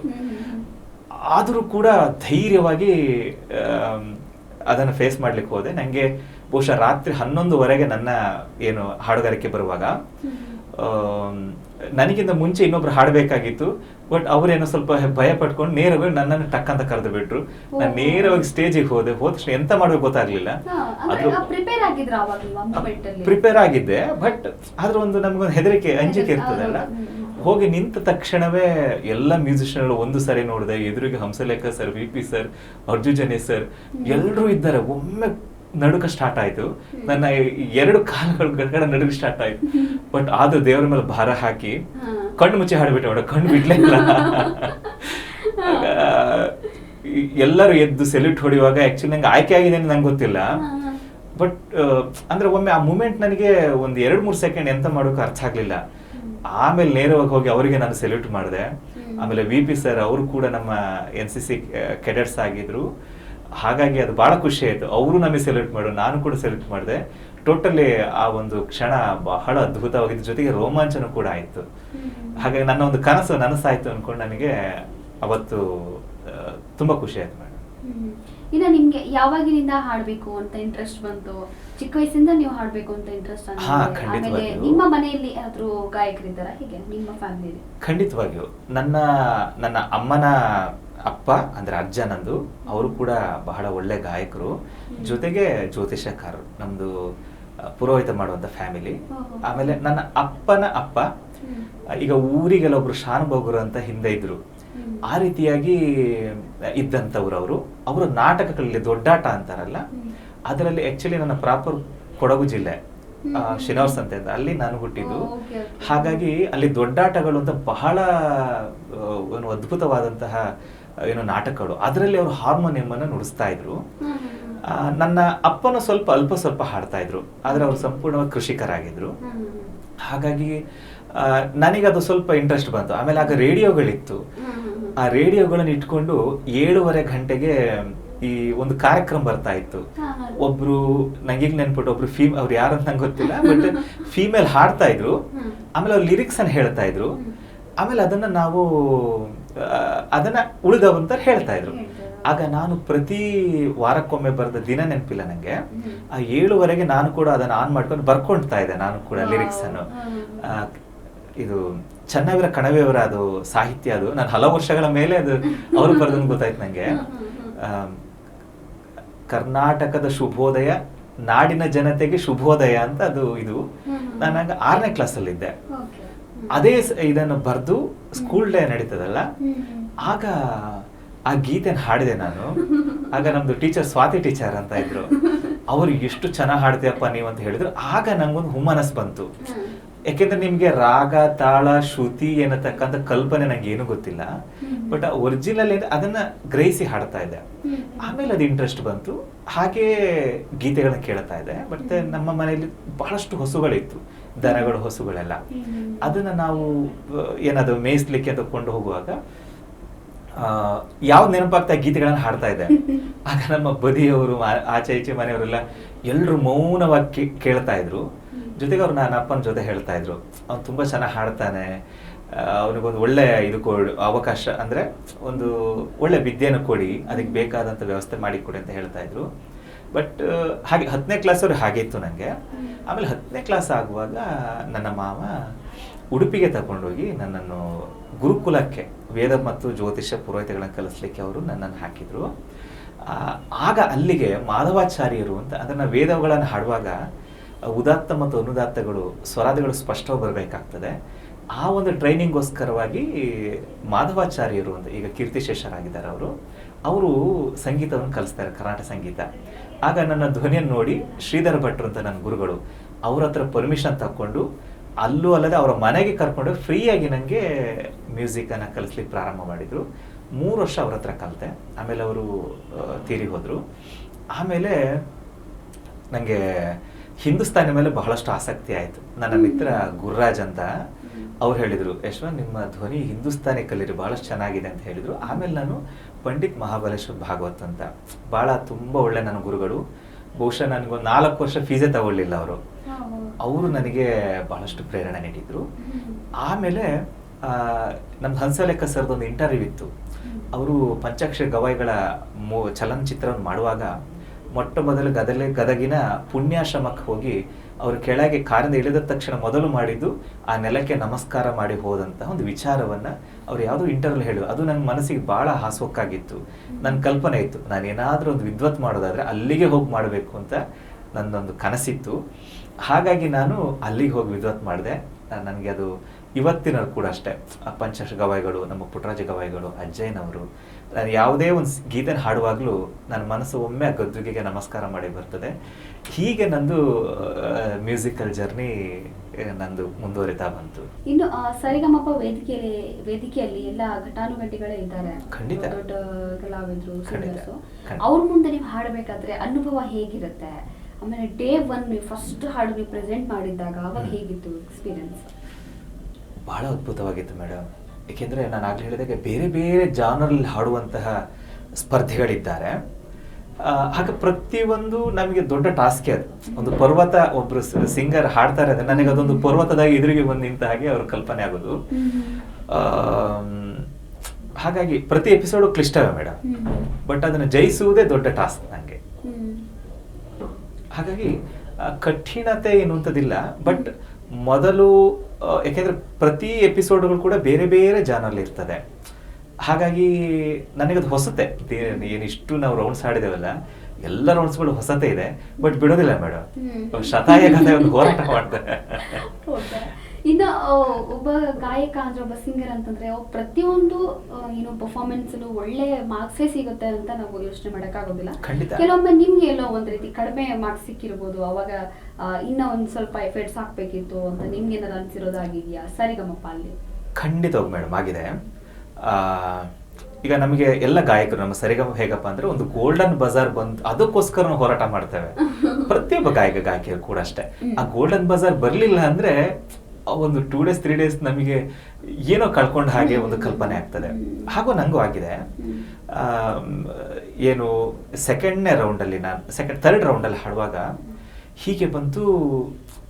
ಆದರೂ ಕೂಡ ಧೈರ್ಯವಾಗಿ ಅದನ್ನು ಫೇಸ್ ಮಾಡ್ಲಿಕ್ಕೆ ಹೋದೆ. ನನಗೆ ಬಹುಶಃ ರಾತ್ರಿ ಹನ್ನೊಂದುವರೆಗೆ ನನ್ನ ಏನು ಹಾಡುಗಾರಿಕೆ ಬರುವಾಗ ನನಗಿಂತ ಮುಂಚೆ ಇನ್ನೊಬ್ರು ಹಾಡಬೇಕಾಗಿತ್ತು. ಬಟ್ ಅವ್ರೇನೋ ಸ್ವಲ್ಪ ಭಯ ಪಟ್ಕೊಂಡು ನೇರವಾಗಿ ನನ್ನನ್ನು ಟಕ್ ಅಂತ ಕರೆದು ಬಿಟ್ರು ನಾನು. ನೇರವಾಗಿ ಸ್ಟೇಜಿಗೆ ಹೋದೆ. ಹೋದ ತಕ್ಷಣ ಎಂತ ಮಾಡ್ಬೇಕು ಗೊತ್ತಾಗ್ಲಿಲ್ಲ. ಪ್ರಿಪೇರ್ ಆಗಿದ್ದೆ ಬಟ್ ಆದ್ರೆ ಒಂದು ನಮಗೊಂದು ಹೆದರಿಕೆ ಅಂಜಿಕೆ ಇರ್ತದಲ್ಲ. ಹೋಗಿ ನಿಂತ ತಕ್ಷಣವೇ ಎಲ್ಲ ಮ್ಯೂಸಿಷಿಯನ್ಗಳು ಒಂದು ಸಾರಿ ನೋಡಿದೆ ಎದುರಿಗೆ Hamsalekha sir V P sir Arjun Janya sir ಎಲ್ಲರೂ ಇದ್ದಾರೆ. ಒಮ್ಮೆ ನಡುಕ ಸ್ಟಾರ್ಟ್ ಆಯ್ತು. ನನ್ನ ಎರಡು ಕಾಲುಗಳು ಗಡಗಡ ನಡುಕ ಸ್ಟಾರ್ಟ್ ಆಯ್ತು. ಬಟ್ ಆದ್ರೂ ದೇವರ ಮೇಲೆ ಭಾರ ಹಾಕಿ. ಕಣ್ಣು ಮುಚ್ಚಿ ಹಾಡ್ಬಿಟ್ಟೆ ಅವಡ ಕಣ್ಣು ಬಿಡ್ಲೇ ಇಲ್ಲ ಎಲ್ಲರೂ ಎದ್ದು ಸೆಲ್ಯೂಟ್ ಹೊಡೆಯುವಾಗ ಆ್ಯಕ್ಚುಲಿ ನಂಗೆ ಆಯ್ಕೆ ಆಗಿದೆ ಅಂತ ನಂಗೆ ಗೊತ್ತಿಲ್ಲ. ಬಟ್ ಅಂದ್ರೆ ಒಮ್ಮೆ ಆ ಮೂಮೆಂಟ್ ನನಗೆ ಒಂದು ಎರಡು ಮೂರು ಸೆಕೆಂಡ್ ಎಂತ ಮಾಡೋಕೆ ಅರ್ಥ ಆಗ್ಲಿಲ್ಲ. ಆಮೇಲೆ ನೇರವಾಗಿ ಹೋಗಿ ಅವರಿಗೆ ನಾನು ಸೆಲ್ಯೂಟ್ ಮಾಡಿದೆ. ಆಮೇಲೆ ವಿ ಪಿ ಸರ್ ಅವರು ಕೂಡ ನಮ್ಮ ಎನ್ ಸಿ ಸಿ ಕೆಡೆಟ್ಸ್ ಆಗಿದ್ರು. ಹಾಗಾಗಿ ಅದು ಬಹಳ ಖುಷಿ ಆಯಿತು. ಅವರು ನಮಗೆ ಸೆಲೆಕ್ಟ್ ಮಾಡು ನಾನು ಕೂಡ ಸೆಲೆಕ್ಟ್ ಮಾಡಿದೆ. ಟೋಟಲಿ ಆ ಒಂದು ಕ್ಷಣ ಬಹಳ ಅದ್ಭುತವಾಗಿದ್ದ ಜೊತೆಗೆ ರೋಮಾಂಚನ ಕೂಡ ಆಯಿತು. ಹಾಗಾಗಿ ನನ್ನ ಒಂದು ಕನಸು ನನಸಾಯಿತು ಅಂದ್ಕೊಂಡು ನನಗೆ ಅವತ್ತು ತುಂಬ ಖುಷಿ ಆಯಿತು ಮೇಡಮ್. ಇನ್ನ ನಿಮಗೆ ಯಾವಾಗಿನಿಂದ ಹಾಡಬೇಕು ಅಂತ ಇಂಟ್ರೆಸ್ಟ್ ಬಂತು? ಚಿಕ್ಕ ವಯಸ್ಸಿಂದ ನೀವು ಹಾಡಬೇಕು ಅಂತ ಇಂಟ್ರೆಸ್ಟ್ ಹಾ, ಆಮೇಲೆ ಖಂಡಿತವಾಗಿಯೂ. ನಿಮ್ಮ ಮನೆಯಲ್ಲಿ ಯಾರಾದ್ರೂ ಗಾಯಕರಿದ್ದಾರಾ ಹೀಗೆ ನಿಮ್ಮ ಫ್ಯಾಮಿಲಿ ಖಂಡಿತವಾಗಿಯೂ. ನನ್ನ ನನ್ನ ಅಮ್ಮನ ಅಪ್ಪ ಅಂದ್ರೆ ಅಜ್ಜ ನಂದು ಅವರು ಕೂಡ ಬಹಳ ಒಳ್ಳೆ ಗಾಯಕರು. ಜೊತೆಗೆ ಜ್ಯೋತಿಷಕಾರರು ನಮ್ದು ಆ, ಪುರೋಹಿತ ಮಾಡುವಂತ ಫ್ಯಾಮಿಲಿ ಓಹೋ. ಆಮೇಲೆ ನನ್ನ ಅಪ್ಪನ ಅಪ್ಪ ಈಗ ಊರಿಗೆಲ್ಲ ಒಬ್ರು ಶಾನುಭೋಗರು ಅಂತ ಹಿಂದೆ ಇದ್ರು. ಆ ರೀತಿಯಾಗಿ ಇದ್ದಂಥವ್ರು ಅವರು ಅವರ ನಾಟಕಗಳಲ್ಲಿ ದೊಡ್ಡಾಟ ಅಂತಾರಲ್ಲ ಅದರಲ್ಲಿ ಆಕ್ಚುಲಿ ನನ್ನ ಪ್ರಾಪರ್ ಕೊಡಗು ಜಿಲ್ಲೆ ಶಿನವರ್ಸ್. ಶಿನೋರ್ಸ್ ಅಂತ ಇದೆ ಅಲ್ಲಿ ನಾನು ಹುಟ್ಟಿದ್ದು. ಹಾಗಾಗಿ ಅಲ್ಲಿ ದೊಡ್ಡಾಟಗಳು ಅಂತ ಬಹಳ ಏನು ಅದ್ಭುತವಾದಂತಹ ಏನು ನಾಟಕಗಳು. ಅದರಲ್ಲಿ ಅವರು ಹಾರ್ಮೋನಿಯಂ ಅನ್ನು ನುಡಿಸ್ತಾ ಇದ್ರು. ನನ್ನ ಅಪ್ಪನು ಸ್ವಲ್ಪ ಅಲ್ಪ ಸ್ವಲ್ಪ ಹಾಡ್ತಾ ಇದ್ರು. ಆದರೆ ಅವರು ಸಂಪೂರ್ಣವಾಗಿ ಕೃಷಿಕರಾಗಿದ್ರು. ಹಾಗಾಗಿ ನನಗೆ ಅದು ಸ್ವಲ್ಪ ಇಂಟ್ರೆಸ್ಟ್ ಬಂತು. ಆಮೇಲೆ ಆಗ ರೇಡಿಯೋಗಳಿತ್ತು ಆ ರೇಡಿಯೋಗಳನ್ನ ಇಟ್ಕೊಂಡು ಏಳುವರೆ ಗಂಟೆಗೆ ಈ ಒಂದು ಕಾರ್ಯಕ್ರಮ ಬರ್ತಾ ಇತ್ತು. ಒಬ್ರು ನಂಗೀಗ ನೆನ್ಪಿಟ್ಟು ಒಬ್ರು ಫೀಮ್ ಅವ್ರು ಯಾರು ಅಂತ ನಂಗೆ ಗೊತ್ತಿಲ್ಲ ಬಟ್ ಫೀಮೇಲ್ ಹಾಡ್ತಾ ಇದ್ರು. ಆಮೇಲೆ ಅವ್ರು ಲಿರಿಕ್ಸ್ ಅನ್ನು ಹೇಳ್ತಾ ಇದ್ರು. ಆಮೇಲೆ ಅದನ್ನ ನಾವು ಅದನ್ನ ಉಳಿದವಂತ ಹೇಳ್ತಾ ಇದ್ರು. ಆಗ ನಾನು ಪ್ರತಿ ವಾರಕ್ಕೊಮ್ಮೆ ಬರೆದ ದಿನ ನೆನಪಿಲ್ಲ ನಂಗೆ. ಹ್ಮ್. ಆ ಏಳುವರೆಗೆ ನಾನು ಕೂಡ ಅದನ್ನ ಆನ್ ಮಾಡ್ಕೊಂಡು ಬರ್ಕೊಳ್ತಾ ಇದ್ದೆ ನಾನು ಕೂಡ. ಲಿರಿಕ್ಸ್ ಅನ್ನು. ಇದು ಚನ್ನವೀರ ಕಣವಿಯವರ ಅದು ಸಾಹಿತ್ಯ ಅದು. ನಾನು ಹಲವು ವರ್ಷಗಳ ಮೇಲೆ ಅದು ಅವರು ಬರೆದಂಗೆ ಗೊತ್ತಾಯ್ತು ನಂಗೆ. ಹ್ಮ್, ಹ್ಮ್, ಹ್ಮ್. ಆ, ಕರ್ನಾಟಕದ ಶುಭೋದಯ ನಾಡಿನ ಜನತೆಗೆ ಶುಭೋದಯ ಅಂತ ಅದು ಇದು. ನಾನು ನಾನಾಗ ಆರನೇ ಕ್ಲಾಸಲ್ಲಿದ್ದೆ. ಅದೇ ಇದನ್ನು ಬರೆದು ಸ್ಕೂಲ್ ಡೇ ನಡೀತದಲ್ಲ. ಆಗ ಆ ಗೀತೆನ ಹಾಡಿದೆ ನಾನು. ಆಗ ನಮ್ದು ಟೀಚರ್ ಸ್ವಾತಿ ಟೀಚರ್ ಅಂತ ಇದ್ರು. *laughs* ಅವರು ಎಷ್ಟು ಚೆನ್ನಾಗಿ ಹಾಡ್ತೀಯಪ್ಪ ನೀವು ಅಂತ ಹೇಳಿದ್ರು. ಆಗ ನಂಗೊಂದು ಹುಮ್ಮನಸ್ ಬಂತು. ಯಾಕೆಂದ್ರೆ ನಿಮ್ಗೆ ರಾಗ ತಾಳ ಶ್ರುತಿ ಏನತಕ್ಕಂಥ ಕಲ್ಪನೆ ನಂಗೆ ಏನು ಗೊತ್ತಿಲ್ಲ. ಬಟ್ ಒರಿಜಿನಲ್ ಅದನ್ನ ಗ್ರಹಿಸಿ ಹಾಡ್ತಾ ಇದ್ದೆ ಆಮೇಲೆ ಅದು ಇಂಟ್ರೆಸ್ಟ್ ಬಂತು. ಹಾಗೆ ಗೀತೆಗಳನ್ನ ಕೇಳ್ತಾ ಇದೆ. ಮತ್ತೆ ನಮ್ಮ ಮನೆಯಲ್ಲಿ ಬಹಳಷ್ಟು ಹೊಸುಗಳಿತ್ತು. ದನಗಳು ಹೊಸುಗಳೆಲ್ಲ. ಅದನ್ನ ನಾವು ಏನಾದ್ರು ಏನದು ಮೇಯಿಸ್ಲಿಕ್ಕೆ ತಕೊಂಡು ಕೊಂಡು ಹೋಗುವಾಗ ಯಾವ್ ನೆನಪಾಗ್ತಾ ಗೀತೆಗಳನ್ನ ಹಾಡ್ತಾ ಇದೆ? *laughs* ಆಗ ನಮ್ಮ ಬದಿಯವರು ಆಚೆ ಈಚೆ ಮನೆಯವರೆಲ್ಲ ಎಲ್ಲರೂ ಮೌನವಾಗಿ ಕೇಳ್ತಾ ಇದ್ರು. ಜೊತೆಗೆ ಅವ್ರು ನನ್ನ ಅಪ್ಪನ ಜೊತೆ ಹೇಳ್ತಾ ಇದ್ರು. ಅವ್ನು ತುಂಬ ಚೆನ್ನಾಗಿ ಹಾಡ್ತಾನೆ. ಅವನಿಗೊಂದು ಒಳ್ಳೆ ಇದು ಕೊಡಿ, ಅವಕಾಶ ಅಂದರೆ ಒಂದು ಒಳ್ಳೆ ವಿದ್ಯೆಯನ್ನು ಕೊಡಿ, ಅದಕ್ಕೆ ಬೇಕಾದಂಥ ವ್ಯವಸ್ಥೆ ಮಾಡಿಕೊಡಿ ಅಂತ ಹೇಳ್ತಾ ಇದ್ರು. ಬಟ್ ಹಾಗೆ ಹತ್ತನೇ ಕ್ಲಾಸ್ ಅವ್ರು ಹಾಗೆ ಇತ್ತು ನನಗೆ ಆಮೇಲೆ ಹತ್ತನೇ ಕ್ಲಾಸ್ ಆಗುವಾಗ ನನ್ನ ಮಾವ ಉಡುಪಿಗೆ ತಗೊಂಡೋಗಿ ನನ್ನನ್ನು ಗುರುಕುಲಕ್ಕೆ, ವೇದ ಮತ್ತು ಜ್ಯೋತಿಷ್ಯ ಪುರೋಹಿತಗಳನ್ನ ಕಲಿಸ್ಲಿಕ್ಕೆ ಅವರು ನನ್ನನ್ನು ಹಾಕಿದರು. ಆಗ ಅಲ್ಲಿಗೆ ಮಾಧವಾಚಾರ್ಯರು ಅಂತ ಅದನ್ನು ವೇದಗಳನ್ನು ಹಾಡುವಾಗ ಉದಾತ್ತ ಮತ್ತು ಅನುದಾತ್ತಗಳು, ಸ್ವರಾದಿಗಳು ಸ್ಪಷ್ಟವಾಗಿ ಬರಬೇಕಾಗ್ತದೆ. ಆ ಒಂದು ಟ್ರೈನಿಂಗ್ಗೋಸ್ಕರವಾಗಿ ಮಾಧವಾಚಾರ್ಯರು ಅಂತ ಈಗ ಕೀರ್ತಿಶೇಷರಾಗಿದ್ದಾರೆ ಅವರು. ಅವರು ಸಂಗೀತವನ್ನು ಕಲಿಸ್ತಾರೆ, ಕರ್ನಾಟಕ ಸಂಗೀತ. ಆಗ ನನ್ನ ಧ್ವನಿಯನ್ನು ನೋಡಿ ಶ್ರೀಧರ ಭಟ್ರು ಅಂತ ನನ್ನ ಗುರುಗಳು ಅವ್ರ ಹತ್ರ ಪರ್ಮಿಷನ್ ತಕ್ಕೊಂಡು ಅಲ್ಲೂ ಅಲ್ಲದೆ ಅವರ ಮನೆಗೆ ಕರ್ಕೊಂಡು ಫ್ರೀಯಾಗಿ ನನಗೆ ಮ್ಯೂಸಿಕನ್ನು ಕಲಿಸ್ಲಿಕ್ಕೆ ಪ್ರಾರಂಭ ಮಾಡಿದರು. ಮೂರು ವರ್ಷ ಅವ್ರ ಹತ್ರ ಕಲಿತೆ. ಆಮೇಲೆ ಅವರು ತೀರಿ ಹೋದರು. ಆಮೇಲೆ ನನಗೆ ಹಿಂದೂಸ್ತಾನಿ ಮೇಲೆ ಬಹಳಷ್ಟು ಆಸಕ್ತಿ ಆಯಿತು. ನನ್ನ ಮಿತ್ರ ಗುರುರಾಜ್ ಅಂತ ಅವ್ರು ಹೇಳಿದರು ಯಶವಂತ್ ನಿಮ್ಮ ಧ್ವನಿ ಹಿಂದೂಸ್ತಾನಿ ಕಲೀರಿ ಬಹಳಷ್ಟು ಚೆನ್ನಾಗಿದೆ ಅಂತ ಹೇಳಿದರು. ಆಮೇಲೆ ನಾನು ಪಂಡಿತ್ ಮಹಾಬಲೇಶ್ವರ್ ಭಾಗವತ್ ಅಂತ. ಭಾಳ ತುಂಬ ಒಳ್ಳೆ ನನ್ನ ಗುರುಗಳು. ಬಹುಶಃ ನನಗೊಂದು ನಾಲ್ಕು ವರ್ಷ ಫೀಸೇ ತಗೊಳ್ಳಿಲ್ಲ ಅವರು. ಅವರು ನನಗೆ ಬಹಳಷ್ಟು ಪ್ರೇರಣೆ ನೀಡಿದರು. ಆಮೇಲೆ ನಮ್ಮ ಹಂಸಲೇಖ ಸರ್ದು ಇಂಟರ್ವ್ಯೂ ಇತ್ತು. ಅವರು ಪಂಚಾಕ್ಷರ ಗವಾಯಿಗಳ ಮೂ ಚಲನಚಿತ್ರವನ್ನು ಮಾಡುವಾಗ ಮೊಟ್ಟ ಮೊದಲು ಗದಲೆ ಗದಗಿನ ಪುಣ್ಯಾಶ್ರಮಕ್ಕೆ ಹೋಗಿ ಅವರು ಕೆಳಗೆ ಕಾರಿಂದ ಇಳಿದ ತಕ್ಷಣ ಮೊದಲು ಮಾಡಿದ್ದು ಆ ನೆಲಕ್ಕೆ ನಮಸ್ಕಾರ ಮಾಡಿ ಹೋದಂತಹ ಒಂದು ವಿಚಾರವನ್ನ ಅವ್ರು ಯಾವುದೋ ಇಂಟರ್ವ್ಯೂ ಹೇಳು ಅದು ನನ್ನ ಮನಸ್ಸಿಗೆ ಬಹಳ ಹಾಸೋಕ್ಕಾಗಿತ್ತು ನನ್ನ ಕಲ್ಪನೆ ಇತ್ತು. ನಾನು ಏನಾದರೂ ಒಂದು ವಿದ್ವತ್ ಮಾಡೋದಾದರೆ ಅಲ್ಲಿಗೆ ಹೋಗಿ ಮಾಡಬೇಕು ಅಂತ ನನ್ನೊಂದು ಕನಸಿತ್ತು. ಹಾಗಾಗಿ ನಾನು ಅಲ್ಲಿಗೆ ಹೋಗಿ ವಿದ್ವತ್ ಮಾಡಿದೆ. ನನಗೆ ಅದು ಇವತ್ತಿನ ಕೂಡ ಅಷ್ಟೇ. ಪಂಚಶ ಗವಾಯಿಗಳು, ನಮ್ಮ ಪುಟ್ಟರಾಜ ಗವಾಯಿಗಳು ಅಜ್ಜಯ್ಯನವರು ನಾನು ಯಾವುದೇ ಒಂದು ಗೀತೆನ ಹಾಡುವಾಗಲೂ ನನ್ನ ಮನಸ್ಸು ಒಮ್ಮೆ ಆ ಗದ್ದುಗೆಗೆ ನಮಸ್ಕಾರ ಮಾಡಿ ಬರ್ತದೆ. ಹೀಗೆ ನಂದು ಮ್ಯೂಸಿಕಲ್ ಜರ್ನಿ ನಂದು ಮುಂದುವರಿತಾ ಬಂತು. ಇನ್ನು ಸರಿಗಮಪ್ಪ ಸರಿಗಮಪ ವೇದಿಕೆಯಲ್ಲಿ ವೇದಿಕೆಯಲ್ಲಿ ಎಲ್ಲ ಘಟಾನುಘಟಿಗಳೇ ಇದ್ದಾರೆ. ಖಂಡಿತ. ದೊಡ್ಡ ಕಲಾವಿದರು. ಅವ್ರ ಮುಂದೆ ನೀವು ಹಾಡಬೇಕಾದ್ರೆ ಅನುಭವ ಹೇಗಿರುತ್ತೆ? ಆಮೇಲೆ ಡೇ ಒನ್ ನೀವು ಫಸ್ಟ್ ಹಾಡು ನೀವು ಪ್ರೆಸೆಂಟ್ ಮಾಡಿದ್ದಾಗ ಅವಾಗ ಹೇಗಿತ್ತು ಎಕ್ಸ್ಪೀರಿಯನ್ಸ್ ಬಹಳ ಅದ್ಭುತವಾಗಿತ್ತು ಮೇಡಮ್. ಏಕೆಂದರೆ ನಾನು ಆಗಲೇ ಹೇಳಿದಾಗೆ ಬೇರೆ ಬೇರೆ ಜಾನರಲ್ಲಿ ಹಾಡುವಂತಹ ಸ್ಪರ್ಧೆಗಳಿದ್ದಾರೆ. ಹಾಗೆ ಪ್ರತಿಯೊಂದು ನಮಗೆ ದೊಡ್ಡ ಟಾಸ್ಕೇ ಅದು. ಒಂದು ಪರ್ವತ ಒಬ್ರು ಸಿಂಗರ್ ಹಾಡ್ತಾರೆ ಅಂದರೆ ನನಗೆ ಅದೊಂದು ಪರ್ವತದಾಗಿ ಎದುರಿಗೆ ಬಂದು ನಿಂತ ಹಾಗೆ ಅವ್ರ ಕಲ್ಪನೆ ಆಗೋದು. ಹಾಗಾಗಿ ಪ್ರತಿ ಎಪಿಸೋಡು ಕ್ಲಿಷ್ಟವೇ ಮೇಡಮ್. ಬಟ್ ಅದನ್ನು ಜಯಿಸುವುದೇ ದೊಡ್ಡ ಟಾಸ್ಕ್ ನನಗೆ ಹಾಗಾಗಿ ಕಠಿಣತೆ ಏನು ಅಂತದಿಲ್ಲ. ಬಟ್ ಮೊದಲು ಯಾಕೆಂದ್ರೆ ಪ್ರತಿ ಎಪಿಸೋಡ್ಗಳು ಕೂಡ ಬೇರೆ ಬೇರೆ ಜಾನಲ್ಲಿ ಇರ್ತದೆ. ಹಾಗಾಗಿ ನನಗದು ಹೊಸತೆ. ಏನಿಷ್ಟು ನಾವು ರೌಂಡ್ಸ್ ಆಡಿದೇವಲ್ಲ ಎಲ್ಲ ರೌಂಡ್ಸ್ಗಳು ಹೊಸತೆ ಇದೆ. ಬಟ್ ಬಿಡೋದಿಲ್ಲ ಮೇಡಮ್. ಶತಾಯ ಕಥೆ ಒಂದು ಹೋರಾಟ ಮಾಡ್ತಾರೆ? ಇನ್ನ ಒಬ್ಬ ಗಾಯಕ ಅಂದ್ರೆ ಒಬ್ಬ ಸಿಂಗರ್ ಅಂತಂದ್ರೆ ಪ್ರತಿಯೊಂದು ಏನು ಪರ್ಫಾರ್ಮೆನ್ಸ್ ಒಳ್ಳೆ ಮಾರ್ಕ್ಸೇ ಸಿಗುತ್ತೆ ಅಂತ ನಾವು ಯೋಚನೆ ಮಾಡೋಕ್ಕಾಗೋದಿಲ್ಲ. ಖಂಡಿತ. ಕೆಲವೊಮ್ಮೆ ನಿಮ್ಗೆ ಎಲ್ಲೋ ಒಂದ್ ರೀತಿ ಕಡಿಮೆ ಮಾರ್ಕ್ಸ್ ಸಿಕ್ಕಿರ್ಬೋದು ಅವಾಗ ಇನ್ನ ಒಂದ್ ಸ್ವಲ್ಪ ಎಫರ್ಟ್ಸ್ ಹಾಕ್ಬೇಕಿತ್ತು ಅಂತ ನಿಮ್ಗೆ ಏನಾದ್ರು ಅನ್ಸಿರೋದಾಗಿದ್ಯಾ? ಸರಿಗಮಪ್ಪ ಅಲ್ಲಿ. ಖಂಡಿತವಾಗಿ ಮೇಡಮ್ ಆಗಿದೆ. ಈಗ ನಮಗೆ ಎಲ್ಲ ಗಾಯಕರು ನಮ್ಮ ಸರಿಗಮ ಹೇಗಪ್ಪ ಅಂದ್ರೆ ಒಂದು ಗೋಲ್ಡನ್ ಬಜಾರ್ ಬಂದು ಅದಕ್ಕೋಸ್ಕರ ನಾವು ಹೋರಾಟ ಮಾಡ್ತೇವೆ. ಪ್ರತಿಯೊಬ್ಬ ಗಾಯಕ ಗಾಯಕಿಯರು ಕೂಡ ಅಷ್ಟೇ. ಆ ಗೋಲ್ಡನ್ ಬಜಾರ್ ಬರ್ಲಿಲ್ಲ ಅಂದ್ರೆ ಒಂದು ಟೂ ಡೇಸ್ ತ್ರೀ ಡೇಸ್ ನಮಗೆ ಏನೋ ಕಳ್ಕೊಂಡ ಹಾಗೆ ಒಂದು ಕಲ್ಪನೆ ಆಗ್ತದೆ. ಹಾಗೂ ನಂಗೂ ಆಗಿದೆ. ಏನು ಸೆಕೆಂಡ್ನೇ ರೌಂಡಲ್ಲಿ ನಾನು ಸೆಕೆಂಡ್ ಥರ್ಡ್ ರೌಂಡಲ್ಲಿ ಹಾಡುವಾಗ ಹೀಗೆ ಬಂತು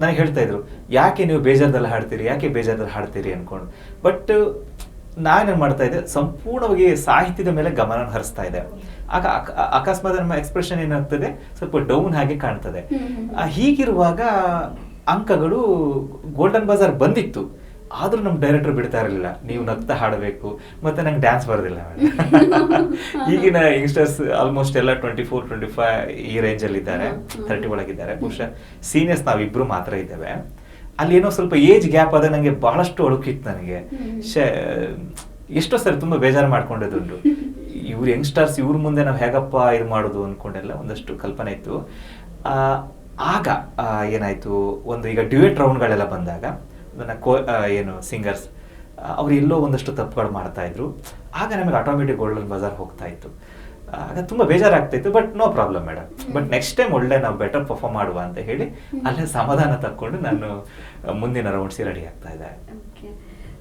ನನಗೆ ಹೇಳ್ತಾ ಇದ್ರು ಯಾಕೆ ನೀವು ಬೇಜಾರದಲ್ಲಿ ಹಾಡ್ತೀರಿ? ಯಾಕೆ ಬೇಜಾರದಲ್ಲಿ ಹಾಡ್ತೀರಿ? ಅನ್ಕೊಂಡು. ಬಟ್ ನಾನೇನು ಮಾಡ್ತಾ ಇದ್ದೆ ಸಂಪೂರ್ಣವಾಗಿ ಸಾಹಿತ್ಯದ ಮೇಲೆ ಗಮನ ಹರಿಸ್ತಾ ಇದೆ ಆಗ ಅಕ- ಅಕಸ್ಮಾತ್ ನಮ್ಮ ಎಕ್ಸ್ಪ್ರೆಷನ್ ಏನಾಗ್ತದೆ ಸ್ವಲ್ಪ ಡೌನ್ ಹಾಗೆ ಕಾಣ್ತದೆ. ಹೀಗಿರುವಾಗ ಅಂಕಗಳು ಗೋಲ್ಡನ್ ಬಜಾರ್ ಬಂದಿತ್ತು ಆದರೂ ನಮ್ಮ ಡೈರೆಕ್ಟರ್ ಬಿಡ್ತಾ ಇರಲಿಲ್ಲ. ನೀವು ನಗ್ತಾ ಹಾಡಬೇಕು ಮತ್ತೆ ನಂಗೆ ಡ್ಯಾನ್ಸ್ ಬರೋದಿಲ್ಲ ಈಗಿನ ಯಂಗ್ಸ್ಟರ್ಸ್ ಆಲ್ಮೋಸ್ಟ್ ಎಲ್ಲ ಟ್ವೆಂಟಿ ಫೋರ್ ಟ್ವೆಂಟಿ ಫೈವ್ ಈ ರೇಂಜ್ ಅಲ್ಲಿ ಇದ್ದಾರೆ. ತರ್ಟಿ ಒಳಗಿದ್ದಾರೆ. ಬಹುಶಃ ಸೀನಿಯರ್ಸ್ ನಾವಿಬ್ರು ಮಾತ್ರ ಇದ್ದೇವೆ. ಅಲ್ಲಿ ಏನೋ ಸ್ವಲ್ಪ ಏಜ್ ಗ್ಯಾಪ್ ಆದ ನನಗೆ ಬಹಳಷ್ಟು ಅಳುಕಿತ್ತು ನನಗೆ. ಶ ಎಷ್ಟೋ ಸರಿ ತುಂಬ ಬೇಜಾರು ಮಾಡ್ಕೊಂಡಿದ್ದುಂಟು ಇವ್ರು ಯಂಗ್ಸ್ಟರ್ಸ್ ಇವ್ರ ಮುಂದೆ ನಾವು ಹೇಗಪ್ಪ ಇದು ಮಾಡೋದು ಅಂದ್ಕೊಂಡೆಲ್ಲ ಒಂದಷ್ಟು ಕಲ್ಪನೆ ಇತ್ತು. ಆಗ ಏನಾಯಿತು ಒಂದು ಈಗ ಡ್ಯೂಯೆಟ್ ರೌಂಡ್ಗಳೆಲ್ಲ ಬಂದಾಗ ನನ್ನ ಕೋ ಏನು ಸಿಂಗರ್ಸ್ ಅವ್ರು ಎಲ್ಲೋ ಒಂದಷ್ಟು ತಪ್ಪುಗಳು ಮಾಡ್ತಾಯಿದ್ರು ಆಗ ನಮಗೆ ಆಟೋಮೆಟಿಕ್ ಗೋಲ್ಡನ್ ಬಜಾರ್ ಹೋಗ್ತಾ ಇತ್ತು. ಆಗ ತುಂಬ ಬೇಜಾರಾಗ್ತಾ ಇತ್ತು but no problem madam. But next time ಒಳ್ಳೆ ನಾವು ಬೆಟರ್ ಪರ್ಫಾರ್ಮ್ ಮಾಡುವ ಅಂತ ಹೇಳಿ ಅಲ್ಲೇ ಸಮಾಧಾನ ತಕ್ಕೊಂಡು ನಾನು ಮುಂದಿನ ರೌಂಡ್ಸಿ ರೆಡಿ ಆಗ್ತಾ ಇದ್ದೆ. ಓಕೆ.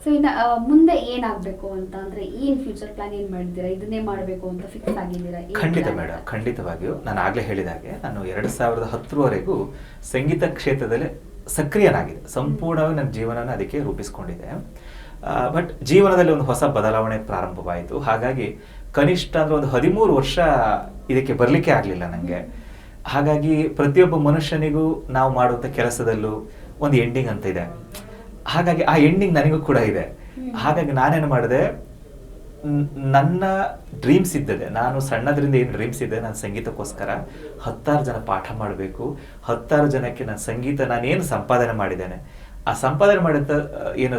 ಸೊ ಇನ್ನು ಮುಂದೆ ಏನಾಗಬೇಕು ಅಂತ ಅಂದರೆ ಏನು ಫ್ಯೂಚರ್ ಪ್ಲಾನ್ ಏನು ಮಾಡಿದ್ದೀರಾ ಇದನ್ನೇ ಮಾಡಬೇಕು ಅಂತ ಫಿಕ್ಸ್ ಆಗಿದ್ದೀರಾ? ಖಂಡಿತ ಮೇಡಮ್ ಖಂಡಿತವಾಗಿಯೂ. ನಾನು ಆಗಲೇ ಹೇಳಿದ ಹಾಗೆ ನಾನು ಎರಡು ಸಾವಿರದ ಹತ್ತರವರೆಗೂ ಸಂಗೀತ ಕ್ಷೇತ್ರದಲ್ಲಿ ಸಕ್ರಿಯನಾಗಿದೆ ಸಂಪೂರ್ಣವಾಗಿ ನನ್ನ ಜೀವನನ ಅದಕ್ಕೆ ರೂಪಿಸ್ಕೊಂಡಿದ್ದೆ. ಬಟ್ ಜೀವನದಲ್ಲಿ ಒಂದು ಹೊಸ ಬದಲಾವಣೆ ಪ್ರಾರಂಭವಾಯಿತು. ಹಾಗಾಗಿ ಕನಿಷ್ಠ ಅಂದ್ರೆ ಒಂದು ಹದಿಮೂರು ವರ್ಷ ಇದಕ್ಕೆ ಬರಲಿಕ್ಕೆ ಆಗಲಿಲ್ಲ ನನಗೆ ಹಾಗಾಗಿ ಪ್ರತಿಯೊಬ್ಬ ಮನುಷ್ಯನಿಗೂ ನಾವು ಮಾಡುವಂಥ ಕೆಲಸದಲ್ಲೂ ಒಂದು ಎಂಡಿಂಗ್ ಅಂತ ಇದೆ. ಹಾಗಾಗಿ ಆ ಎಂಡಿಂಗ್ ನನಗೂ ಕೂಡ ಇದೆ. ಹಾಗಾಗಿ ನಾನೇನು ಮಾಡಿದೆ ನನ್ನ ಡ್ರೀಮ್ಸ್ ಇದ್ದದೆ ನಾನು ಸಣ್ಣದ್ರಿಂದ ಏನು ಡ್ರೀಮ್ಸ್ ಇದೆ ನಾನು ಸಂಗೀತಕ್ಕೋಸ್ಕರ ಹತ್ತಾರು ಜನ ಪಾಠ ಮಾಡಬೇಕು. ಹತ್ತಾರು ಜನಕ್ಕೆ ನಾನು ಸಂಗೀತ ನಾನೇನು ಸಂಪಾದನೆ ಮಾಡಿದ್ದೇನೆ. ಆ ಸಂಪಾದನೆ ಮಾಡಿದ ಏನು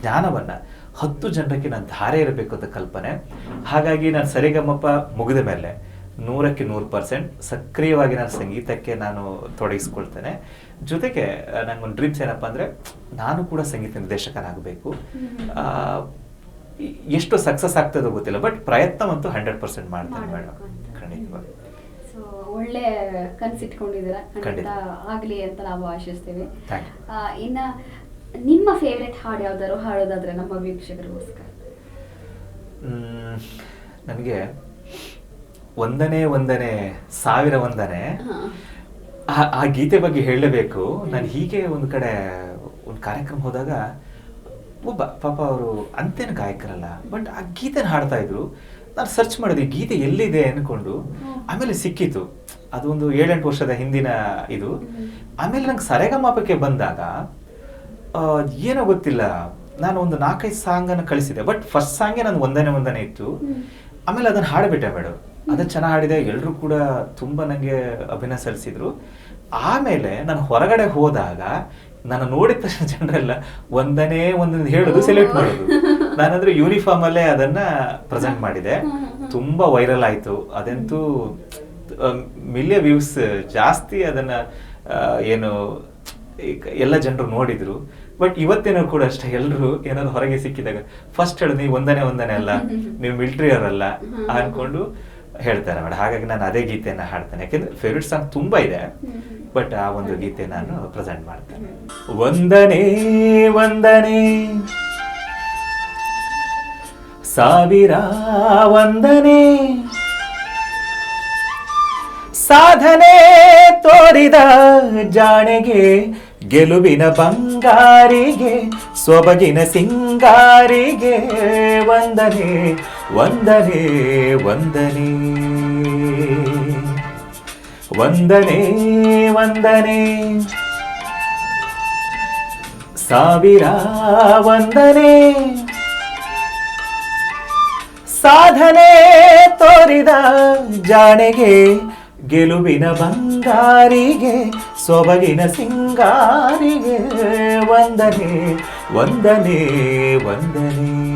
ಜ್ಞಾನವನ್ನು ಜ್ಞಾನವನ್ನ ಹತ್ತು ಜನಕ್ಕೆ ನಾನು ಧಾರೆ ಇರಬೇಕು ಅಂತ ಕಲ್ಪನೆ. ಹಾಗಾಗಿ ನಾನು ಸರಿಗಮಪ ಮುಗಿದ ಮೇಲೆ ನೂರಕ್ಕೆ ನೂರು ಪರ್ಸೆಂಟ್ ಸಕ್ರಿಯವಾಗಿ ನಾನು ಸಂಗೀತಕ್ಕೆ ನಾನು ತೊಡಗಿಸ್ಕೊಳ್ತೇನೆ. ಜೊತೆಗೆ ನನಗೊಂದು ನಂಗೊಂದು ಡ್ರೀಮ್ಸ್ ಏನಪ್ಪ ಅಂದರೆ ನಾನು ಕೂಡ ಸಂಗೀತ ನಿರ್ದೇಶಕನಾಗಬೇಕು. ಎಷ್ಟು ಸಕ್ಸಸ್ ಆಗ್ತದೋ ಗೊತ್ತಿಲ್ಲ ಬಟ್ ಪ್ರಯತ್ನವಂತೂ ಹಂಡ್ರೆಡ್ ಪರ್ಸೆಂಟ್ ಮಾಡ್ತೇನೆ ಮೇಡಮ್. ಖಂಡಿತವಾಗಿ ಸೊ ಒಳ್ಳೆ ಕನ್ಸಿಟ್ಕೊಂಡಿದ್ದೀರಾ? ಖಂಡಿತ. ಆಗ್ಲಿ ಅಂತ ನಾವು ಆಶಿಸ್ತೇವೆ. ಇನ್ನ ನಿಮ್ಮ ಫೇವ್ರೆಟ್ ಹಾಡು ಯಾವ್ದಾದ್ರು ಹಾಡೋದಾದ್ರೆ ನಮ್ಮ ವೀಕ್ಷಕರಿಗೋಸ್ಕರ. ನನಗೆ ಒಂದನೇ ಒಂದನೇ ಸಾವಿರ ಒಂದನೇ. ಆ- ಆ ಗೀತೆ ಬಗ್ಗೆ ಹೇಳಲೇಬೇಕು. ನಾನು ಹೀಗೆ ಒಂದು ಕಡೆ ಒಂದು ಕಾರ್ಯಕ್ರಮ ಹೋದಾಗ ಒಬ್ಬ ಪಾಪ ಅವರು ಅಂತೇನು ಗಾಯಕರಲ್ಲ ಬಟ್ ಆ ಗೀತೆನ ಹಾಡ್ತಾ ಇದ್ರು. ನಾನು ಸರ್ಚ್ ಮಾಡಿದೆ ಗೀತೆ ಎಲ್ಲಿದೆ ಅನ್ಕೊಂಡು ಆಮೇಲೆ ಸಿಕ್ಕಿತು. ಅದು ಒಂದು ಏಳೆಂಟು ವರ್ಷದ ಹಿಂದಿನ ಇದು. ಆಮೇಲೆ ನಂಗೆ ಸರೆಗಮಾಪಕ್ಕೆ ಬಂದಾಗ ಏನೋ ಗೊತ್ತಿಲ್ಲ. ನಾನು ಒಂದು ನಾಲ್ಕೈದು ಸಾಂಗನ್ನು ಕಳಿಸಿದೆ ಬಟ್ ಫಸ್ಟ್ ಸಾಂಗೇ ನಾನು ಒಂದನೇ ಒಂದನೇ ಇತ್ತು. ಆಮೇಲೆ ಅದನ್ನು ಹಾಡಿಬಿಟ್ಟೆ ಮೇಡಮ್. ಅದು ಚೆನ್ನಾಗಿ ಹಾಡಿದೆ. ಎಲ್ಲರೂ ಕೂಡ ತುಂಬ ನನಗೆ ಅಭಿನಯ ಸಲ್ಲಿಸಿದ್ರು. ಆಮೇಲೆ ನಾನು ಹೊರಗಡೆ ಹೋದಾಗ ನಾನು ನೋಡಿದ ತಕ್ಷಣ ಜನರೆಲ್ಲ ಒಂದನೇ ಒಂದೊಂದು ಹೇಳೋದು ಸೆಲೆಕ್ಟ್ ಮಾಡೋದು. ನಾನಂದ್ರೆ ಯೂನಿಫಾರ್ಮ್ ಅಲ್ಲೇ ಅದನ್ನ ಪ್ರೆಸೆಂಟ್ ಮಾಡಿದೆ. ತುಂಬಾ ವೈರಲ್ ಆಯ್ತು. ಅದಂತೂ ಮಿಲಿಯ ವ್ಯೂಸ್ ಜಾಸ್ತಿ ಅದನ್ನ ಏನು ಎಲ್ಲ ಜನರು ನೋಡಿದ್ರು. ಬಟ್ ಇವತ್ತೇನೋ ಕೂಡ ಅಷ್ಟೇ ಎಲ್ಲರೂ ಏನಾದ್ರು ಹೊರಗೆ ಸಿಕ್ಕಿದಾಗ ಫಸ್ಟ್ ಹೇಳೋದು ನೀವು ಒಂದನೇ ಒಂದನೇ ಅಲ್ಲ. ನೀವು ಮಿಲಿಟರಿ ಅವರಲ್ಲ. ಅನ್ಕೊಂಡು ಹೇಳ್ತಾರೆ ಮೇಡಮ್ ಹಾಗಾಗಿ ನಾನು ಅದೇ ಗೀತೆನ ಹಾಡ್ತೇನೆ. ಯಾಕೆಂದ್ರೆ ಫೇವ್ರೆಟ್ ಸಾಂಗ್ ತುಂಬಾ ಇದೆ. ಬಟ್ ಆ ಒಂದು ಗೀತೆ ನಾನು ಪ್ರೆಸೆಂಟ್ ಮಾಡ್ತೇನೆ. ವಂದನೆ ವಂದನೆ ಸಾವಿರ ವಂದನೆ ಸಾಧನೆ ತೋರಿದ ಜಾಣೆಗೆ ಗೆಲುವಿನ ಬಂಗಾರಿಗೆ ಸೊಬಗಿನ ಸಿಂಗಾರಿಗೆ ವಂದನೆ ವಂದನೆ ವಂದನೆ ವಂದನೆ ವಂದನೆ. ಸಾವಿರ ವಂದನೆ. ಸಾಧನೆ ತೋರಿದ ಜಾಣೆಗೆ ಗೆಲುವಿನ ಬಂಗಾರಿಗೆ ಸೊಬಗಿನ ಸಿಂಗಾರಿಗೆ ವಂದನೆ ವಂದನೆ ವಂದನೆ.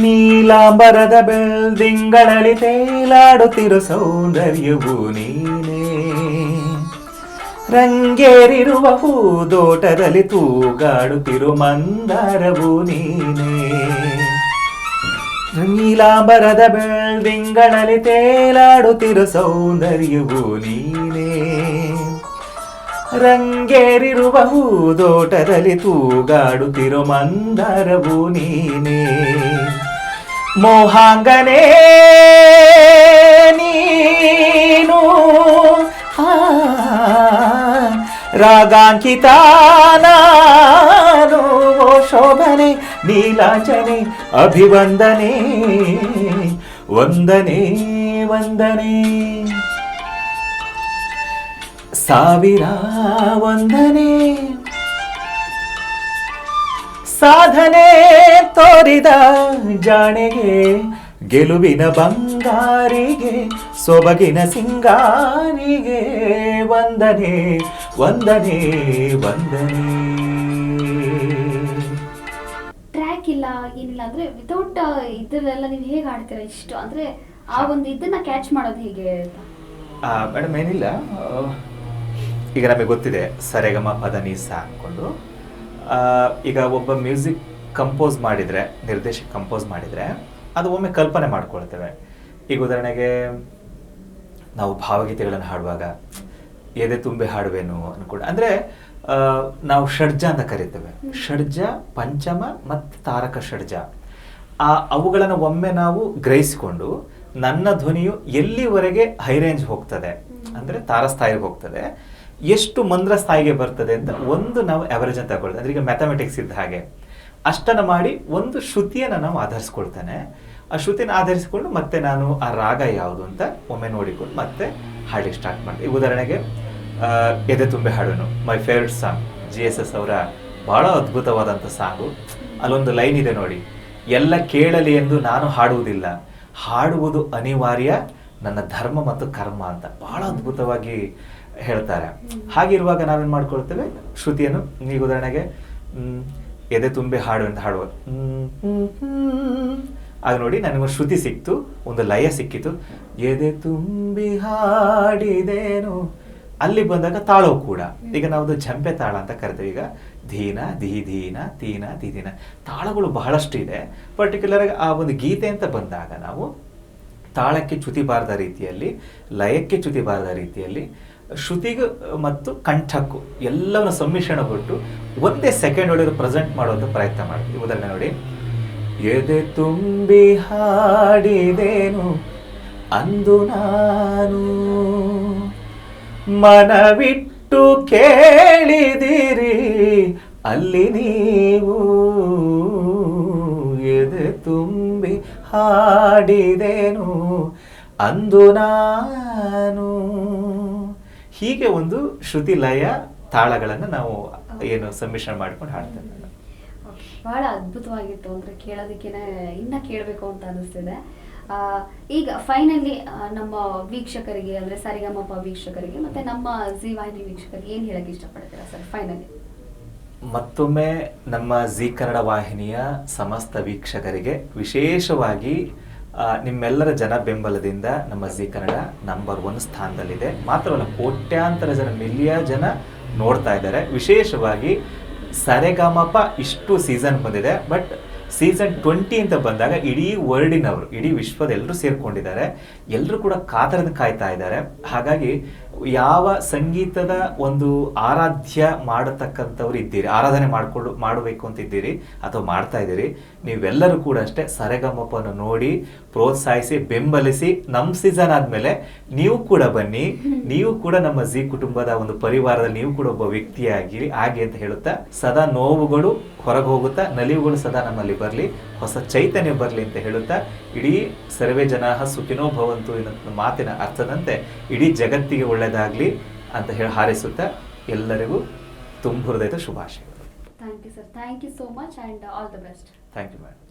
ನೀಲಾಂಬರದ ಬಿಲ್ಡಿಂಗ್ಗಳಲ್ಲಿ ತೇಲಾಡುತ್ತಿರೋ ಸೌಂದರ್ಯವು ನೀನೇ. ರಂಗೇರಿರುವ ಹೂದೋಟದಲ್ಲಿ ತೂಗಾಡುತ್ತಿರು ಮಂದಾರವು ನೀನೇ. ನೀಲಾಂಬರದ ಬಿಲ್ಡಿಂಗ್ಗಳಲ್ಲಿ ತೇಲಾಡುತ್ತಿರೋ ಸೌಂದರ್ಯವು ನೀನೇ. ರಂಗೇರಿರುವ ಹೂದೋಟದಲ್ಲಿ ತೂಗಾಡುತ್ತಿರೋ ಮಂದಾರವು ನೀನೇ. ಮೋಹಾಂಗನೇ ನೀನು ಆ, ರಾಗಾಂಕಿತ ನಾನು ಓ ಶೋಭನೆ ನೀಲಾಂಜನೆ ಅಭಿವಂದನೆ ವಂದನೆ ವಂದನೆ ಸಾವಿರ ವಂದನೆ ಸಾಧನೆ ತೋರಿದ ಜಾಣೆಗೆ ಗೆಲುವಿನ ಬಂಗಾರಿಗೆ ಸೊಬಗಿನ ಸಿಂಗಾರಿಗೆ ವಂದನೆ ವಂದನೆ ವಂದನೆ. ಟ್ರ್ಯಾಕ್ ಇಲ್ಲ ಏನಿಲ್ಲ ಅಂದ್ರೆ ವಿತೌಟ್ ಇದ್ರೆಲ್ಲ ನೀವು ಹೇಗೆ ಆಡ್ತೀರಾ ಇಷ್ಟು? ಅಂದ್ರೆ ಆ ಒಂದು ಇದನ್ನ ಕ್ಯಾಚ್ ಮಾಡೋದು ಹೇಗೆ ಅಂತ? ಮೇಡಮ್ ಏನಿಲ್ಲ. ಈಗ ನಮಗೆ ಗೊತ್ತಿದೆ ಸರೆಗಮ ಪದ ನೀಸ ಅಂದ್ಕೊಂಡು ಆ, ಈಗ ಒಬ್ಬ ಮ್ಯೂಸಿಕ್ ಕಂಪೋಸ್ ಮಾಡಿದರೆ ನಿರ್ದೇಶಕ ಕಂಪೋಸ್ ಮಾಡಿದರೆ ಅದು ಒಮ್ಮೆ ಕಲ್ಪನೆ ಮಾಡ್ಕೊಳ್ತೇವೆ. ಈಗ ಉದಾಹರಣೆಗೆ ನಾವು ಭಾವಗೀತೆಗಳನ್ನು ಹಾಡುವಾಗ ಎದೆ ತುಂಬಿ ಹಾಡುವೇನು ಅನ್ಕೊಂಡು ಅಂದರೆ ನಾವು ಷಡ್ಜ ಅಂತ ಕರಿತೇವೆ. ಷಡ್ಜ ಪಂಚಮ ಮತ್ತು ತಾರಕ ಷಡ್ಜ. ಆ ಅವುಗಳನ್ನು ಒಮ್ಮೆ ನಾವು ಗ್ರಹಿಸಿಕೊಂಡು ನನ್ನ ಧ್ವನಿಯು ಎಲ್ಲಿವರೆಗೆ ಹೈ ರೇಂಜ್ ಹೋಗ್ತದೆ? ಅಂದರೆ ತಾರಸ್ಥಾಯಿಗೆ ಹೋಗ್ತದೆ. ಎಷ್ಟು ಮಂದ್ರ ಸ್ಥಾಯಿಗೆ ಬರ್ತದೆ ಅಂತ ಒಂದು ನಾವು ಅವರೇಜ್ ಅಂತ ತಗೊಳ್ತೇವೆ ಅಂದ್ರೆ ಈಗ ಮ್ಯಾಥಮೆಟಿಕ್ಸ್ ಇದ್ದ ಹಾಗೆ. ಅಷ್ಟನ್ನು ಮಾಡಿ ಒಂದು ಶ್ರುತಿಯನ್ನು ನಾವು ಆಧರಿಸ್ಕೊಳ್ತೇನೆ. ಆ ಶ್ರುತಿನ ಆಧರಿಸಿಕೊಂಡು ಮತ್ತೆ ನಾನು ಆ ರಾಗ ಯಾವುದು ಅಂತ ಒಮ್ಮೆ ನೋಡಿಕೊಂಡು ಮತ್ತೆ ಹಾಡಿಗೆ ಸ್ಟಾರ್ಟ್ ಮಾಡ್ತೀನಿ ಉದಾಹರಣೆಗೆ ಎದೆ ತುಂಬೆ ಹಾಡೋನು. My favourite song G S S ಅವರ ಬಹಳ ಅದ್ಭುತವಾದಂಥ ಸಾಂಗು. ಅಲ್ಲೊಂದು ಲೈನ್ ಇದೆ ನೋಡಿ. ಎಲ್ಲ ಕೇಳಲಿ ಎಂದು ನಾನು ಹಾಡುವುದಿಲ್ಲ. ಹಾಡುವುದು ಅನಿವಾರ್ಯ. ನನ್ನ ಧರ್ಮ ಮತ್ತು ಕರ್ಮ ಅಂತ. ಬಹಳ ಅದ್ಭುತವಾಗಿ ಹೇಳ್ತಾರೆ. ಹಾಗಿರುವಾಗ ನಾವೇನು ಮಾಡ್ಕೊಳ್ತೇವೆ? ಶ್ರುತಿಯನ್ನು ಈಗ ಉದಾಹರಣೆಗೆ ಎದೆ ತುಂಬಿ ಹಾಡು ಅಂತ ಹಾಡುವ. ಆಗ ನೋಡಿ ನನಗೊಂದು ಶ್ರುತಿ ಸಿಕ್ತು, ಒಂದು ಲಯ ಸಿಕ್ಕಿತು. ಎದೆ ತುಂಬಿ ಹಾಡಿದೇನು? ಅಲ್ಲಿ ಬಂದಾಗ ತಾಳವು ಕೂಡ. ಈಗ ನಾವು ಜಂಪೆ ತಾಳ ಅಂತ ಕರಿತೇವೆ. ಈಗ ಧೀನ, ಧೀ, ಧೀನ, ತೀನ, ಧೀ, ಧೀನ. ತಾಳಗಳು ಬಹಳಷ್ಟು ಇದೆ. ಪರ್ಟಿಕ್ಯುಲರ್ ಆ ಒಂದು ಗೀತೆ ಅಂತ ಬಂದಾಗ ನಾವು ತಾಳಕ್ಕೆ ಚ್ಯುತಿ ಬಾರದ ರೀತಿಯಲ್ಲಿ, ಲಯಕ್ಕೆ ಚ್ಯುತಿ ಬಾರದ ರೀತಿಯಲ್ಲಿ ಶ್ರುತಿಗೂ ಮತ್ತು ಕಂಠಕ್ಕೂ ಎಲ್ಲವನ್ನು ಸಮ್ಮಿಶ್ರಣಗೊಟ್ಟು ಒಂದೇ ಸೆಕೆಂಡ್ ಒಳಗೆ ಪ್ರೆಸೆಂಟ್ ಮಾಡುವಂಥ ಪ್ರಯತ್ನ ಮಾಡ್ತೀವಿ. ಉದಾಹರಣೆ ನೋಡಿ. ಎದೆ ತುಂಬಿ ಹಾಡಿದೇನು, ಅಂದು ನಾನು ಮನವಿಟ್ಟು ಕೇಳಿದಿರಿ, ಅಲ್ಲಿ ನೀವು ಎದೆ ತುಂಬಿ ಹಾಡಿದೇನು, ಅಂದು ನಾನು ಹೀಗೆ ಒಂದು ಶ್ರುತಿ ಲಯ ತಾಳಗಳನ್ನು ನಾವು ಏನು ಸಮ್ಮಿಶ್ರಣ ಮಾಡ್ಕೊಂಡು ಹಾಡ್ತೇವೆ. ಬಹಳ ಅದ್ಭುತವಾಗಿತ್ತು ಅಂದ್ರೆ ಕೇಳೋದಕ್ಕೇನೆ ಇನ್ನ ಕೇಳಬೇಕು ಅಂತ ಅನಿಸ್ತಿದೆ ಈಗ ಫೈನಲಿ ನಮ್ಮ ವೀಕ್ಷಕರಿಗೆ ಅಂದ್ರೆ ಸರಿಗಮಪ ವೀಕ್ಷಕರಿಗೆ ಮತ್ತೆ ನಮ್ಮ ಜಿ ವಾಹಿನಿ ವೀಕ್ಷಕರಿಗೆ ಏನ್ ಹೇಳಕ್ ಇಷ್ಟಪಡ್ತೀರಾ ಸರ್ ಫೈನಲಿ ಮತ್ತೊಮ್ಮೆ ನಮ್ಮ ಜಿ ಕನ್ನಡ ವಾಹಿನಿಯ ಸಮಸ್ತ ವೀಕ್ಷಕರಿಗೆ ವಿಶೇಷವಾಗಿ ನಿಮ್ಮೆಲ್ಲರ ಜನ ಬೆಂಬಲದಿಂದ ನಮ್ಮ ಜಿ ಕನ್ನಡ ನಂಬರ್ ಒನ್ ಸ್ಥಾನದಲ್ಲಿದೆ. ಮಾತ್ರವಲ್ಲ, ಕೋಟ್ಯಾಂತರ ಜನ ಮಿಲಿಯ ಜನ ನೋಡ್ತಾ ಇದ್ದಾರೆ. ವಿಶೇಷವಾಗಿ ಸರೆಗಮಪ ಇಷ್ಟು ಸೀಸನ್ ಬಂದಿದೆ. ಬಟ್ ಸೀಸನ್ ಟ್ವೆಂಟಿ ಅಂತ ಬಂದಾಗ ಇಡೀ ವರ್ಲ್ಡಿನವರು ಇಡೀ ವಿಶ್ವದ ಎಲ್ಲರೂ ಸೇರ್ಕೊಂಡಿದ್ದಾರೆ. ಎಲ್ಲರೂ ಕೂಡ ಕಾತರದಿಂದ ಕಾಯ್ತಾ ಇದ್ದಾರೆ. ಹಾಗಾಗಿ ಯಾವ ಸಂಗೀತದ ಒಂದು ಆರಾಧ್ಯ ಮಾಡತಕ್ಕಂಥವ್ರು ಇದ್ದೀರಿ, ಆರಾಧನೆ ಮಾಡಿಕೊಂಡು ಮಾಡಬೇಕು ಅಂತ ಇದ್ದೀರಿ ಅಥವಾ ಮಾಡ್ತಾ ಇದ್ದೀರಿ, ನೀವೆಲ್ಲರೂ ಕೂಡ ಅಷ್ಟೇ ಸರೆಗಮಪನ್ನು ನೋಡಿ ಪ್ರೋತ್ಸಾಹಿಸಿ ಬೆಂಬಲಿಸಿ ನಮ್ಮ ಸೀಸನ್ ಆದಮೇಲೆ ನೀವು ಕೂಡ ಬನ್ನಿ. ನೀವು ಕೂಡ ನಮ್ಮ ಜಿ ಕುಟುಂಬದ ಒಂದು ಪರಿವಾರದಲ್ಲಿ ನೀವು ಕೂಡ ಒಬ್ಬ ವ್ಯಕ್ತಿಯಾಗಿ ಆಗಿ ಅಂತ ಹೇಳುತ್ತಾ ಸದಾ ನೋವುಗಳು ಹೊರಗೆ ಹೋಗುತ್ತಾ ನಲಿವುಗಳು ಸದಾ ನಮ್ಮಲ್ಲಿ ಬರಲಿ ಹೊಸ ಚೈತನ್ಯ ಬರಲಿ ಅಂತ ಹೇಳುತ್ತಾ ಇಡೀ ಸರ್ವೇ ಜನ ಸುಖಿನೋ ಭವಂತು ಎನ್ನುವ ಮಾತಿನ ಅರ್ಥದಂತೆ ಇಡೀ ಜಗತ್ತಿಗೆ ಒಳ್ಳೆಯದಾಗಲಿ ಅಂತ ಹೇಳಿ ಹಾರೈಸುತ್ತಾ ಎಲ್ಲರಿಗೂ ತುಂಬ ಹೃದಯದ ಶುಭಾಶಯಗಳು. Thank you sir thank you so much and all the best thank you madam